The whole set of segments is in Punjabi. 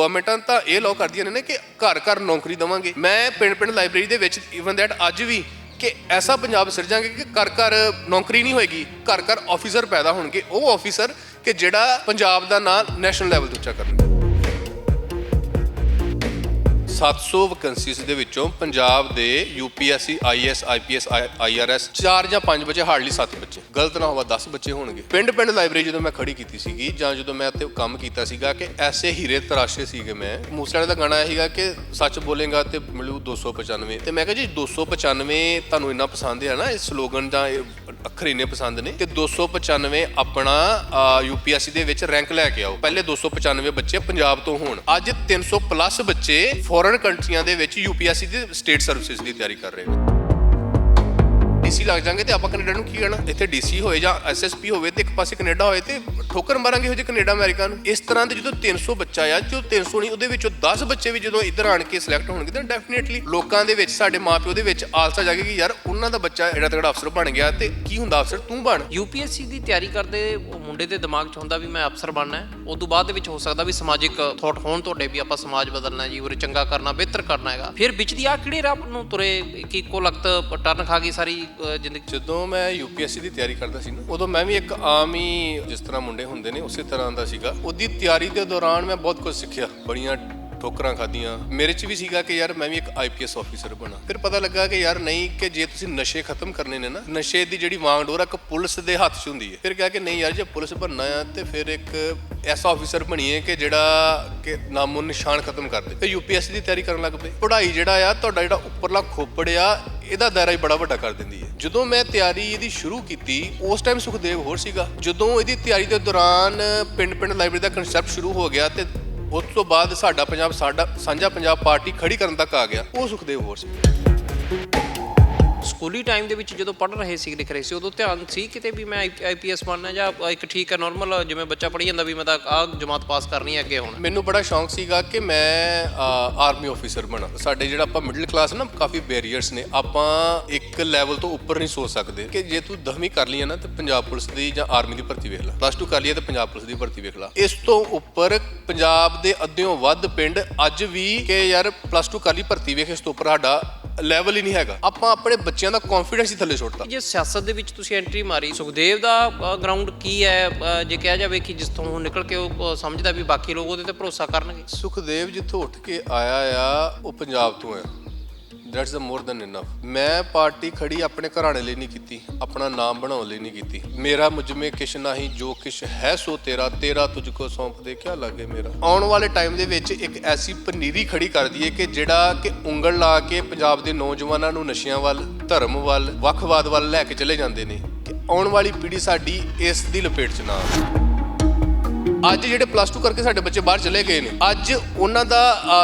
ਗਵਰਨਮੈਂਟਾਂ ਤਾਂ ਇਹ ਲਾਅ ਕਰਦੀਆਂ ਨੇ ਕਿ ਘਰ ਘਰ ਨੌਕਰੀ ਦਵਾਂਗੇ। ਮੈਂ ਪਿੰਡ ਪਿੰਡ ਲਾਇਬ੍ਰੇਰੀ ਦੇ ਵਿੱਚ ਇਵਨ ਦੈਟ ਅੱਜ ਵੀ ਕਿ ਐਸਾ ਪੰਜਾਬ ਸਿਰਜਾਂਗੇ ਕਿ ਘਰ ਘਰ ਨੌਕਰੀ ਨਹੀਂ ਹੋਏਗੀ, ਘਰ ਘਰ ਆਫੀਸਰ ਪੈਦਾ ਹੋਣਗੇ। ਉਹ ਆਫੀਸਰ ਕਿ ਜਿਹੜਾ ਪੰਜਾਬ ਦਾ ਨਾਂ ਨੈਸ਼ਨਲ ਲੈਵਲ ਤੇ ਉੱਚਾ ਕਰਨਗੇ। 700 ਵੈਕੈਂਸੀਜ਼ ਦੇ ਵਿੱਚੋਂ ਪੰਜਾਬ ਦੇ ਯੂਪੀਐਸਸੀ ਆਈਐਸ ਆਈਪੀਐਸ ਆਈਆਰਐਸ 4 ਜਾਂ 5 ਬੱਚੇ, ਹਾਰਡਲੀ 7 ਬੱਚੇ। ਗਲਤ ਨਾ ਹੋਵਾ 10 ਬੱਚੇ ਹੋਣਗੇ। ਪਿੰਡ ਪਿੰਡ ਲਾਇਬ੍ਰੇਰੀ ਜਦੋਂ ਮੈਂ ਖੜੀ ਕੀਤੀ ਸੀਗੀ ਜਾਂ ਜਦੋਂ ਮੈਂ ਇੱਥੇ ਕੰਮ ਕੀਤਾ ਸੀਗਾ ਕਿ ਐਸੇ ਹੀਰੇ ਤਰਾਸ਼ੇ ਸੀਗੇ ਮੈਂ, ਮੂਸੇਵਾਲੇ ਦਾ ਗਾਣਾ ਸੀਗਾ ਕਿ ਸੱਚ ਬੋਲੇਗਾ ਤੇ ਮਿਲੂ 295 ਤੇ ਮੈਂ ਕਿਹਾ ਜੀ 295 ਤੁਹਾਨੂੰ ਇੰਨਾ ਪਸੰਦ ਹੈ ਨਾ, ਇਹ ਸਲੋਗਨ ਜਾਂ ਅੱਖਰ ਇੰਨੇ ਪਸੰਦ ਨੇ, ਤੇ 295 ਆਪਣਾ ਯੂਪੀਐਸਸੀ ਦੇ ਵਿੱਚ ਰੈਂਕ ਲੈ ਕੇ ਆਓ। ਪਹਿਲੇ 295 ਬੱਚੇ ਪੰਜਾਬ ਤੋਂ ਹੋਣ। ਅੱਜ 300 ਪਲੱਸ ਬੱਚੇ ਫੋਰਨ ਕੰਟਰੀਆਂ ਦੇ ਵਿੱਚ ਯੂਪੀਐਸਸੀ ਦੀ ਸਟੇਟ ਸਰਵਿਸਿਜ਼ ਦੀ ਤਿਆਰੀ ਕਰ ਰਹੇ ਨੇ ਡੀਸੀ ਲੱਗ ਜਾਾਂਗੇ ਤੇ ਆਪਾਂ ਕੈਨੇਡਾ ਨੂੰ ਕੀ ਕਹਿਣਾ? ਇੱਥੇ ਡੀਸੀ ਹੋਏ ਜਾਂ ਐਸਐਸਪੀ ਹੋਵੇ ਤੇ ਇੱਕ ਪਾਸੇ ਕੈਨੇਡਾ ਹੋਏ ਤੇ ਠੋਕਰ ਮਾਰਾਂਗੇ ਹੋ ਜੇ ਕੈਨੇਡਾ, ਅਮਰੀਕਾ ਨੂੰ। ਇਸ ਤਰ੍ਹਾਂ ਦੇ ਜਦੋਂ 300 ਬੱਚਾ ਆ, ਜੋ 300 ਨਹੀਂ, ਉਹਦੇ ਵਿੱਚੋਂ 10 ਬੱਚੇ ਵੀ ਜਦੋਂ ਇੱਧਰ ਆਣ ਕੇ ਸਿਲੈਕਟ ਹੋਣਗੇ, ਤਾਂ ਡੈਫੀਨੇਟਲੀ ਲੋਕਾਂ ਦੇ ਵਿੱਚ, ਸਾਡੇ ਮਾਪਿਓ ਦੇ ਵਿੱਚ ਆਲਸਾ ਜਾਗੇ ਕਿ ਯਾਰ ਉਹਨਾਂ ਦਾ ਬੱਚਾ ਐਡਾ ਤਗੜਾ ਅਫਸਰ ਬਣ ਗਿਆ ਤੇ ਕੀ ਹੁੰਦਾ ਅਫਸਰ? ਤੂੰ ਬਣ। ਯੂਪੀਐਸਸੀ ਦੀ ਤਿਆਰੀ ਕਰਦੇ ਮੁੰਡੇ ਦੇ ਦਿਮਾਗ 'ਚ ਹੁੰਦਾ ਵੀ ਮੈਂ ਅਫਸਰ ਬਣਨਾ ਹੈ। ਉਸ ਤੋਂ ਬਾਅਦ ਦੇ ਵਿੱਚ ਹੋ ਸਕਦਾ ਵੀ ਸਮਾਜਿਕ ਥਾਟ ਹੋਣ ਤੁਹਾਡੇ ਵੀ ਆਪਾਂ ਸਮਾਜ ਬਦਲਣਾ ਜੀ, ਉਰੇ ਚੰਗਾ ਕਰਨਾ, ਬਿਹਤਰ ਕਰਨਾ ਹੈਗਾ। ਫਿਰ ਵਿੱਚ ਦੀ ਆ ਕਿਹੜੇ ਰਾਹ ਨੂੰ ਤੁਰੇ ਕਿ ਇੱਕੋ ਲਖਤ ਟਰਨ ਖਾ ਗਈ ਸਾਰੀ ਜ਼ਿੰਦਗੀ ਜਦੋਂ ਮੈਂ ਯੂਪੀਐਸਸੀ ਦੀ ਤਿਆਰੀ ਕਰਦਾ ਸੀ ਨਾ, ਉਦੋਂ ਮੈਂ ਵੀ ਇੱਕ ਆਮ ਹੀ ਜਿਸ ਤਰ੍ਹਾਂ ਮੁੰਡੇ ਹੁੰਦੇ ਨੇ, ਉਸੇ ਤਰ੍ਹਾਂ ਦਾ ਸੀਗਾ। ਉਹਦੀ ਤਿਆਰੀ ਦੇ ਦੌਰਾਨ ਮੈਂ ਬਹੁਤ ਕੁਝ ਸਿੱਖਿਆ। ਬੜੀਆਂ ਠੋਕਰਾਂ ਖਾਧੀਆਂ। ਮੇਰੇ 'ਚ ਵੀ ਸੀਗਾ ਕਿ ਯਾਰ ਮੈਂ ਵੀ ਇੱਕ ਆਈਪੀਐਸ ਆਫੀਸਰ ਬਣਾ। ਫਿਰ ਪਤਾ ਲੱਗਾ ਕਿ ਯਾਰ ਨਹੀਂ, ਕਿ ਜੇ ਤੁਸੀਂ ਨਸ਼ੇ ਖਤਮ ਕਰਨੇ ਨੇ ਨਾ, ਨਸ਼ੇ ਦੀ ਜਿਹੜੀ ਵਾਂਗਡੋਰ ਆ, ਇੱਕ ਪੁਲਿਸ ਦੇ ਹੱਥ 'ਚ ਹੁੰਦੀ ਹੈ। ਫਿਰ ਕਿਹਾ ਕਿ ਨਹੀਂ ਯਾਰ, ਜੇ ਪੁਲਿਸ ਬਣਨਾ ਆ, ਤੇ ਫਿਰ ਇੱਕ ਐਸਾ ਆਫੀਸਰ ਬਣੀਏ ਕਿ ਜਿਹੜਾ ਕਿ ਨਾਮੋ ਨਿਸ਼ਾਨ ਖਤਮ ਕਰ ਦੇ। ਤੇ ਯੂਪੀਐਸਸੀ ਦੀ ਤਿਆਰੀ ਕਰਨ ਲੱਗ ਪਏ। ਪੜ੍ਹਾਈ ਜਿਹੜਾ ਆ, ਤੁਹਾਡਾ ਜਿਹੜਾ ਉੱਪਰਲਾ ਖੋਪੜ ਆ, ਇਹਦਾ ਦਾਇਰਾ ਹੀ ਬੜਾ ਵੱਡਾ ਕਰ ਦਿੰਦੀ ਹੈ। ਜਦੋਂ ਮੈਂ ਤਿਆਰੀ ਇਹਦੀ ਸ਼ੁਰੂ ਕੀਤੀ, ਉਸ ਟਾਈਮ ਸੁਖਦੇਵ ਹੋਰ ਸੀਗਾ। ਜਦੋਂ ਇਹਦੀ ਤਿਆਰੀ ਦੇ ਦੌਰਾਨ ਪਿੰਡ ਪਿੰਡ ਲਾਇਬ੍ਰੇਰੀ ਦਾ ਕਨਸੈਪਟ ਸ਼ੁਰੂ ਹੋ ਗਿਆ ਤੇ ਉਸ ਤੋਂ ਬਾਅਦ ਸਾਡਾ ਪੰਜਾਬ, ਸਾਡਾ ਸਾਂਝਾ ਪੰਜਾਬ ਪਾਰਟੀ ਖੜੀ ਕਰਨ ਤੱਕ ਆ ਗਿਆ। ਉਹ ਸੁਖਦੇਵ ਹੋਰ ਸੀ। ਸਕੂਲੀ ਟਾਈਮ ਦੇ ਵਿੱਚ ਜਦੋਂ ਪੜ੍ਹ ਰਹੇ ਸੀ, ਲਿਖ ਰਹੇ ਸੀ, ਉਦੋਂ ਧਿਆਨ ਸੀ ਕਿਤੇ ਵੀ ਮੈਂ ਆਈਪੀਐਸ ਬਣਨਾ ਜਾਂ ਇੱਕ ਠੀਕ ਹੈ ਨਾਰਮਲ ਜਿਵੇਂ ਬੱਚਾ ਪੜ੍ਹੀ ਜਾਂਦਾ ਵੀ ਮੈਂ ਤਾਂ ਆਹ ਜਮਾਤ ਪਾਸ ਕਰਨੀ ਹੈ ਅੱਗੇ ਹੁਣ। ਮੈਨੂੰ ਬੜਾ ਸ਼ੌਂਕ ਸੀਗਾ ਕਿ ਮੈਂ ਆਰਮੀ ਆਫੀਸਰ ਬਣਾ। ਸਾਡੇ ਜਿਹੜਾ ਆਪਾਂ ਮਿਡਲ ਕਲਾਸ ਨਾ, ਕਾਫੀ ਬੈਰੀਅਰਸ ਨੇ। ਆਪਾਂ ਇੱਕ ਲੈਵਲ ਤੋਂ ਉੱਪਰ ਨਹੀਂ ਸੋਚ ਸਕਦੇ ਕਿ ਜੇ ਤੂੰ 10ਵੀਂ ਕਰ ਲਈ ਨਾ, ਤੇ ਪੰਜਾਬ ਪੁਲਿਸ ਦੀ ਜਾਂ ਆਰਮੀ ਦੀ ਭਰਤੀ ਵੇਖ ਲੈ। ਪਲੱਸ 2 ਕਰ ਲਈ ਹੈ, ਤੇ ਪੰਜਾਬ ਪੁਲਿਸ ਦੀ ਭਰਤੀ ਵੇਖ ਲੈ। ਇਸ ਤੋਂ ਉੱਪਰ ਪੰਜਾਬ ਦੇ ਅੱਧਿਓਂ ਵੱਧ ਪਿੰਡ ਅੱਜ ਵੀ ਕਿ ਯਾਰ ਪਲੱਸ 2 ਕਰ ਲਈ, ਭਰਤੀ ਵੇਖ, ਇਸ ਤੋਂ ਉੱਪਰ ਸਾਡਾ ਲੈਵਲ ਹੀ ਨਹੀਂ ਹੈਗਾ। ਆਪਾਂ ਆਪਣੇ ਬੱਚਿਆਂ ਦਾ ਕੌਨਫੀਡੈਂਸ ਹੀ ਥੱਲੇ ਸੁੱਟਤਾ। ਜੇ ਸਿਆਸਤ ਦੇ ਵਿੱਚ ਤੁਸੀਂ ਐਂਟਰੀ ਮਾਰੀ ਸੁਖਦੇਵ ਦਾ ਗਰਾਊਂਡ ਕੀ ਹੈ? ਜੇ ਕਿਹਾ ਜਾਵੇ ਕਿ ਜਿਸ ਤੋਂ ਉਹ ਨਿਕਲ ਕੇ ਉਹ ਸਮਝਦਾ ਵੀ ਬਾਕੀ ਲੋਕ ਉਹਦੇ ਤੇ ਭਰੋਸਾ ਕਰਨਗੇ। ਸੁਖਦੇਵ ਜਿੱਥੋਂ ਉੱਠ ਕੇ ਆਇਆ ਆ ਉਹ ਪੰਜਾਬ ਤੋਂ ਆ ਦੈਟਸ ਮੋਰ ਦੈਨ ਇਨਫ ਮੈਂ ਪਾਰਟੀ ਖੜੀ ਆਪਣੇ ਘਰਾਣੇ ਲਈ ਨਹੀਂ ਕੀਤੀ, ਆਪਣਾ ਨਾਮ ਬਣਾਉਣ ਲਈ ਨਹੀਂ ਕੀਤੀ। ਮੇਰਾ ਮੁਝਮੇ ਕਿਛ ਨਹੀਂ ਜੋ ਕਿਛ ਹੈ ਸੋ ਤੇਰਾ ਤੇਰਾ ਤੁਝ ਕੋ ਸੌਂਪ ਦੇ, ਕਿਆ ਲੱਗੇ ਮੇਰਾ? ਆਉਣ ਵਾਲੇ ਟਾਈਮ ਦੇ ਵਿੱਚ ਇੱਕ ਐਸੀ ਪਨੀਰੀ ਖੜੀ ਕਰ ਦਈਏ ਕਿ ਜਿਹੜਾ ਕਿ ਉਂਗਲ ਲਾ ਕੇ ਪੰਜਾਬ ਦੇ ਨੌਜਵਾਨਾਂ ਨੂੰ ਨਸ਼ਿਆਂ ਵੱਲ, ਧਰਮ ਵੱਲ, ਵੱਖਵਾਦ ਵੱਲ ਲੈ ਕੇ ਚਲੇ ਜਾਂਦੇ ਨੇ। ਕਿ ਆਉਣ ਵਾਲੀ ਪੀੜ੍ਹੀ ਸਾਡੀ ਇਸ ਦੀ ਲਪੇਟ 'ਚ ਨਾ ਆਵੇ। ਅੱਜ ਜਿਹੜੇ ਪਲੱਸ 2 ਕਰਕੇ ਸਾਡੇ ਬੱਚੇ ਬਾਹਰ ਚਲੇ ਗਏ ਨੇ ਅੱਜ ਉਹਨਾਂ ਦਾ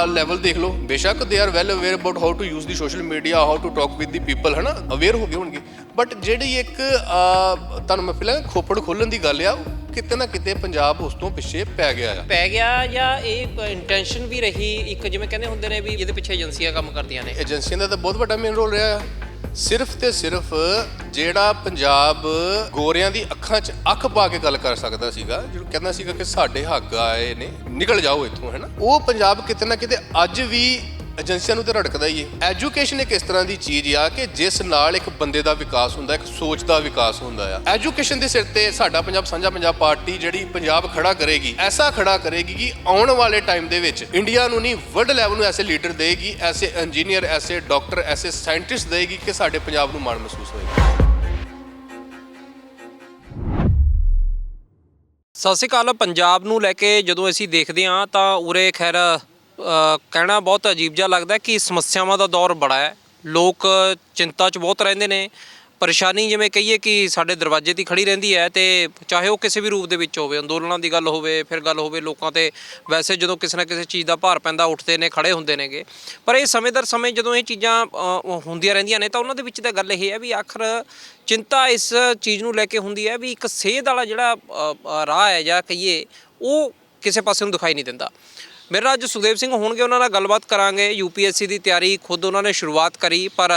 ਲੈਵਲ ਦੇਖ ਲਓ। ਬੇਸ਼ੱਕ they are well aware about how to use the social media how to talk with the people ਹਨਾ? ਅਵੇਅਰ ਹੋ ਗਏ ਹੋਣਗੇ। ਬਟ ਜਿਹੜੀ ਇੱਕ ਤੁਹਾਨੂੰ ਮੈਂ ਫਿਲਾਂ ਖੋਪੜ ਖੋਲਣ ਦੀ ਗੱਲ ਆ ਕਿਤੇ ਨਾ ਕਿਤੇ ਪੰਜਾਬ ਉਸ ਤੋਂ ਪਿੱਛੇ ਪੈ ਗਿਆ ਆ। ਪੈ ਗਿਆ ਜਾਂ ਇਹ ਇੰਟੈਂਸ਼ਨ ਵੀ ਰਹੀ ਇੱਕ ਜਿਵੇਂ ਕਹਿੰਦੇ ਹੁੰਦੇ ਨੇ ਵੀ ਇਹਦੇ ਪਿੱਛੇ ਏਜੰਸੀਆਂ ਕੰਮ ਕਰਦੀਆਂ ਨੇ। ਏਜੰਸੀਆਂ ਦਾ ਤਾਂ ਬਹੁਤ ਵੱਡਾ ਮੇਨ ਰੋਲ ਰਿਹਾ ਆ। ਸਿਰਫ ਤੇ ਸਿਰਫ ਜਿਹੜਾ ਪੰਜਾਬ ਗੋਰਿਆਂ ਦੀ ਅੱਖਾਂ 'ਚ ਅੱਖ ਪਾ ਕੇ ਗੱਲ ਕਰ ਸਕਦਾ ਸੀਗਾ, ਜਿਹਨੂੰ ਕਹਿੰਦਾ ਸੀਗਾ ਕਿ ਸਾਡੇ ਹੱਕ ਆਏ ਨੇ, ਨਿਕਲ ਜਾਓ ਇੱਥੋਂ ਹੈਨਾ ਉਹ ਪੰਜਾਬ ਕਿਤੇ ਨਾ ਕਿਤੇ ਅੱਜ ਵੀ ਏਜੰਸੀਆਂ ਨੂੰ ਤੇ ਰੜਕਦਾ ਹੀ ਹੈ ਐਜੂਕੇਸ਼ਨ ਇੱਕ ਇਸ ਤਰ੍ਹਾਂ ਦੀ ਚੀਜ਼ ਆ ਕਿ ਜਿਸ ਨਾਲ ਇੱਕ ਬੰਦੇ ਦਾ ਵਿਕਾਸ ਹੁੰਦਾ, ਇੱਕ ਸੋਚ ਦਾ ਵਿਕਾਸ ਹੁੰਦਾ ਆ। ਐਜੂਕੇਸ਼ਨ ਦੇ ਸਿਰ ਤੇ ਸਾਡਾ ਪੰਜਾਬ ਸਾਂਝਾ ਪੰਜਾਬ ਪਾਰਟੀ ਜਿਹੜੀ ਪੰਜਾਬ ਖੜਾ ਕਰੇਗੀ, ਐਸਾ ਖੜਾ ਕਰੇਗੀ ਕਿ ਆਉਣ ਵਾਲੇ ਟਾਈਮ ਦੇ ਵਿੱਚ ਇੰਡੀਆ ਨੂੰ ਨਹੀਂ ਵਰਲਡ ਲੈਵਲ ਨੂੰ ਐਸੇ ਲੀਡਰ ਦੇਗੀ, ਐਸੇ ਇੰਜੀਨੀਅਰ ਐਸੇ ਡਾਕਟਰ ਐਸੇ ਸਾਇੰਟਿਸਟ ਦੇਗੀ ਕਿ ਸਾਡੇ ਪੰਜਾਬ ਨੂੰ ਮਾਣ ਮਹਿਸੂਸ ਹੋਏਗਾ। ਸਤਿ ਸ਼੍ਰੀ ਅਕਾਲ। ਪੰਜਾਬ ਨੂੰ ਲੈ ਕੇ ਜਦੋਂ ਅਸੀਂ ਦੇਖਦੇ ਹਾਂ ਤਾਂ ਉਰੇ ਖੈਰ ਕਹਿਣਾ ਬਹੁਤ ਅਜੀਬ ਜਿਹਾ ਲੱਗਦਾ ਕਿ ਸਮੱਸਿਆਵਾਂ ਦਾ ਦੌਰ ਬੜਾ ਹੈ। ਲੋਕ ਚਿੰਤਾ 'ਚ ਬਹੁਤ ਰਹਿੰਦੇ ਨੇ। ਪਰੇਸ਼ਾਨੀ ਜਿਵੇਂ ਕਹੀਏ ਕਿ ਸਾਡੇ ਦਰਵਾਜ਼ੇ ਦੀ ਖੜੀ ਰਹਿੰਦੀ ਹੈ ਤੇ ਚਾਹੇ ਉਹ ਕਿਸੇ ਵੀ ਰੂਪ ਦੇ ਵਿੱਚ ਹੋਵੇ, ਅੰਦੋਲਨਾਂ ਦੀ ਗੱਲ ਹੋਵੇ, ਫਿਰ ਗੱਲ ਹੋਵੇ, ਲੋਕਾਂ ਤੇ ਵੈਸੇ ਜਦੋਂ ਕਿਸੇ ਨਾ ਕਿਸੇ ਚੀਜ਼ ਦਾ ਭਾਰ ਪੈਂਦਾ, ਉੱਠਦੇ ਨੇ, ਖੜੇ ਹੁੰਦੇ ਨੇਗੇ। ਪਰ ਇਹ ਸਮੇਂ ਦਰ ਸਮੇਂ ਜਦੋਂ ਇਹ ਚੀਜ਼ਾਂ ਹੁੰਦੀਆਂ ਰਹਿੰਦੀਆਂ ਨੇ ਤਾਂ ਉਹਨਾਂ ਦੇ ਵਿੱਚ ਤਾਂ ਗੱਲ ਇਹ ਹੈ ਵੀ ਆਖਰ ਚਿੰਤਾ ਇਸ ਚੀਜ਼ ਨੂੰ ਲੈ ਕੇ ਹੁੰਦੀ ਹੈ ਵੀ ਇੱਕ ਸੇਧ ਵਾਲਾ ਜਿਹੜਾ ਰਾਹ ਹੈ ਜਾਂ ਕਹੀਏ, ਉਹ ਕਿਸੇ ਪਾਸੇ ਨੂੰ ਦਿਖਾਈ ਨਹੀਂ ਦਿੰਦਾ। ਮੇਰੇ ਨਾਲ ਅੱਜ ਸੁਖਦੇਵ ਸਿੰਘ ਹੋਣਗੇ, ਉਹਨਾਂ ਨਾਲ ਗੱਲਬਾਤ ਕਰਾਂਗੇ। ਯੂਪੀਐਸਸੀ ਦੀ ਤਿਆਰੀ ਖੁਦ ਉਹਨਾਂ ਨੇ ਸ਼ੁਰੂਆਤ ਕਰੀ, ਪਰ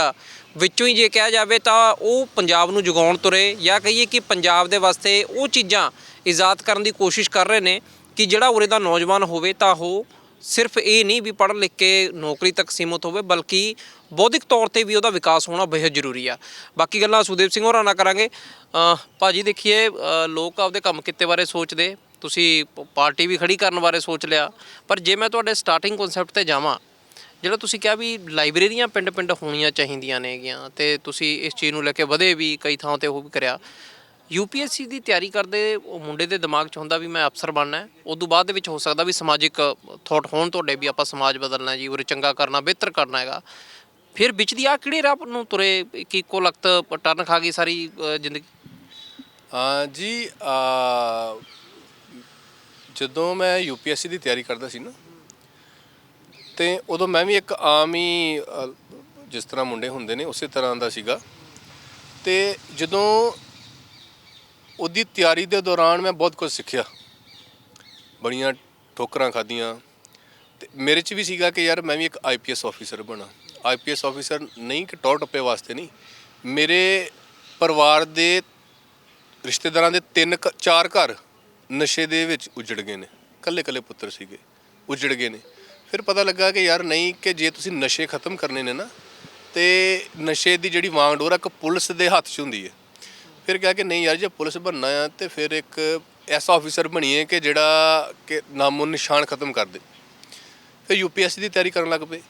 ਵਿੱਚੋਂ ਹੀ ਜੇ ਕਿਹਾ ਜਾਵੇ ਤਾਂ ਉਹ ਪੰਜਾਬ ਨੂੰ ਜਗਾਉਣ ਤੁਰੇ ਜਾਂ ਕਹੀਏ ਕਿ ਪੰਜਾਬ ਦੇ ਵਾਸਤੇ ਉਹ ਚੀਜ਼ਾਂ ਇਜਾਦ ਕਰਨ ਦੀ ਕੋਸ਼ਿਸ਼ ਕਰ ਰਹੇ ਨੇ ਕਿ ਜਿਹੜਾ ਉਰੇ ਦਾ ਨੌਜਵਾਨ ਹੋਵੇ ਤਾਂ ਉਹ ਸਿਰਫ ਇਹ ਨਹੀਂ ਵੀ ਪੜ੍ਹ ਲਿਖ ਕੇ ਨੌਕਰੀ ਤੱਕ ਸੀਮਤ ਹੋਵੇ, ਬਲਕਿ ਬੌਧਿਕ ਤੌਰ ਤੇ ਵੀ ਉਹਦਾ ਵਿਕਾਸ ਹੋਣਾ ਬੇहद ਜ਼ਰੂਰੀ ਆ। ਬਾਕੀ ਗੱਲਾਂ ਸੁਦੇਵ ਸਿੰਘ ਹੋਰਾਂ ਨਾਲ ਕਰਾਂਗੇ। ਅਹ ਭਾਜੀ ਦੇਖੀਏ ਲੋਕ ਆਪਦੇ ਕੰਮ ਕਿੱਤੇ ਬਾਰੇ ਸੋਚਦੇ। ਤੁਸੀਂ ਪ- ਪਾਰਟੀ ਵੀ ਖੜੀ ਕਰਨ ਬਾਰੇ ਸੋਚ ਲਿਆ। ਪਰ ਜੇ ਮੈਂ ਤੁਹਾਡੇ ਸਟਾਰਟਿੰਗ ਕਨਸੈਪਟ ਤੇ ਜਾਵਾਂ ਜਿਹੜਾ ਤੁਸੀਂ ਕਿਹਾ ਵੀ ਲਾਇਬ੍ਰੇਰੀਆਂ ਪਿੰਡ-ਪਿੰਡ ਹੋਣੀਆਂ ਚਾਹੀਦੀਆਂ ਨੇਗੀਆਂ ਤੇ ਤੁਸੀਂ ਇਸ ਚੀਜ਼ ਨੂੰ ਲੈ ਕੇ ਵਧੇ ਵੀ ਕਈ ਥਾਂ ਤੇ ਉਹ ਵੀ ਕਰਿਆ ਯੂਪੀਐਸਸੀ ਦੀ ਤਿਆਰੀ ਕਰਦੇ ਉਹ ਮੁੰਡੇ ਦੇ ਦਿਮਾਗ 'ਚ ਹੁੰਦਾ ਵੀ ਮੈਂ ਅਫਸਰ ਬਣਨਾ ਹੈ। ਉਸ ਤੋਂ ਬਾਅਦ ਦੇ ਵਿੱਚ ਹੋ ਸਕਦਾ ਵੀ ਸਮਾਜਿਕ ਥੋਟ ਹੋਣ ਤੁਹਾਡੇ ਵੀ ਆਪਾਂ ਸਮਾਜ ਬਦਲਣਾ ਜੀ ਉਰੇ ਚੰਗਾ ਕਰਨਾ ਬਿਹਤਰ ਕਰਨਾ ਹੈਗਾ। ਫਿਰ ਵਿੱਚ ਦੀ ਆ ਕਿਹੜੇ ਰਾਹ ਨੂੰ ਤੁਰੇ ਕਿ ਇੱਕੋ ਲਖਤ ਟਰਨ ਖਾ ਗਈ ਸਾਰੀ ਅ, ਜ਼ਿੰਦਗੀ? ਹਾਂ ਜੀ ਆ ਜਦੋਂ ਮੈਂ ਯੂਪੀਐਸਸੀ ਦੀ ਤਿਆਰੀ ਕਰਦਾ ਸੀ ਨਾ ਤੇ ਉਦੋਂ ਮੈਂ ਵੀ ਇੱਕ ਆਮ ਹੀ ਅ, ਜਿਸ ਤਰ੍ਹਾਂ ਮੁੰਡੇ ਹੁੰਦੇ ਨੇ ਉਸੇ ਤਰ੍ਹਾਂ ਦਾ ਸੀਗਾ। ਤੇ ਜਦੋਂ ਉਹਦੀ ਤਿਆਰੀ ਦੇ ਦੌਰਾਨ ਮੈਂ ਬਹੁਤ ਕੁਝ ਸਿੱਖਿਆ। ਬੜੀਆਂ ਠੋਕਰਾਂ ਖਾਧੀਆਂ। ਤੇ ਮੇਰੇ 'ਚ ਵੀ ਸੀਗਾ ਕਿ ਯਾਰ ਮੈਂ ਵੀ ਇੱਕ ਆਈਪੀਐਸ ਆਫੀਸਰ ਬਣਾ। ਆਈਪੀਐਸ ਆਫੀਸਰ ਨਹੀਂ ਕਿ ਟੌਰ ਟੱਪੇ ਵਾਸਤੇ ਨਹੀਂ ਮੇਰੇ ਪਰਿਵਾਰ ਦੇ ਰਿਸ਼ਤੇਦਾਰਾਂ ਦੇ ਤਿੰਨ ਘ- ਚਾਰ ਘਰ ਨਸ਼ੇ ਦੇ ਵਿੱਚ ਉਜੜ ਗਏ ਨੇ। ਕੱਲੇ ਕੱਲੇ ਪੁੱਤਰ ਸੀਗੇ, ਉਜੜ ਗਏ ਨੇ। ਫਿਰ ਪਤਾ ਲੱਗਾ ਕਿ ਯਾਰ ਨਹੀਂ, ਕਿ ਜੇ ਤੁਸੀਂ ਨਸ਼ੇ ਖਤਮ ਕਰਨੇ ਨੇ ਨਾ, ਤੇ ਨਸ਼ੇ ਦੀ ਜਿਹੜੀ ਵਾਂਗਡੋਰ ਆ, ਇੱਕ ਪੁਲਿਸ ਦੇ ਹੱਥ 'ਚ ਹੁੰਦੀ ਹੈ। ਫਿਰ ਕਿਹਾ ਕਿ ਨਹੀਂ ਯਾਰ, ਜੇ ਪੁਲਿਸ ਬਣਨਾ ਆ, ਤੇ ਫਿਰ ਇੱਕ ਐਸਾ ਆਫੀਸਰ ਬਣੀਏ ਕਿ ਜਿਹੜਾ ਕਿ ਨਾਮੋ ਨਿਸ਼ਾਨ ਖਤਮ ਕਰ ਦੇ। ਫਿਰ ਯੂਪੀਐਸਸੀ ਦੀ ਤਿਆਰੀ ਕਰਨ ਲੱਗ ਪਏ।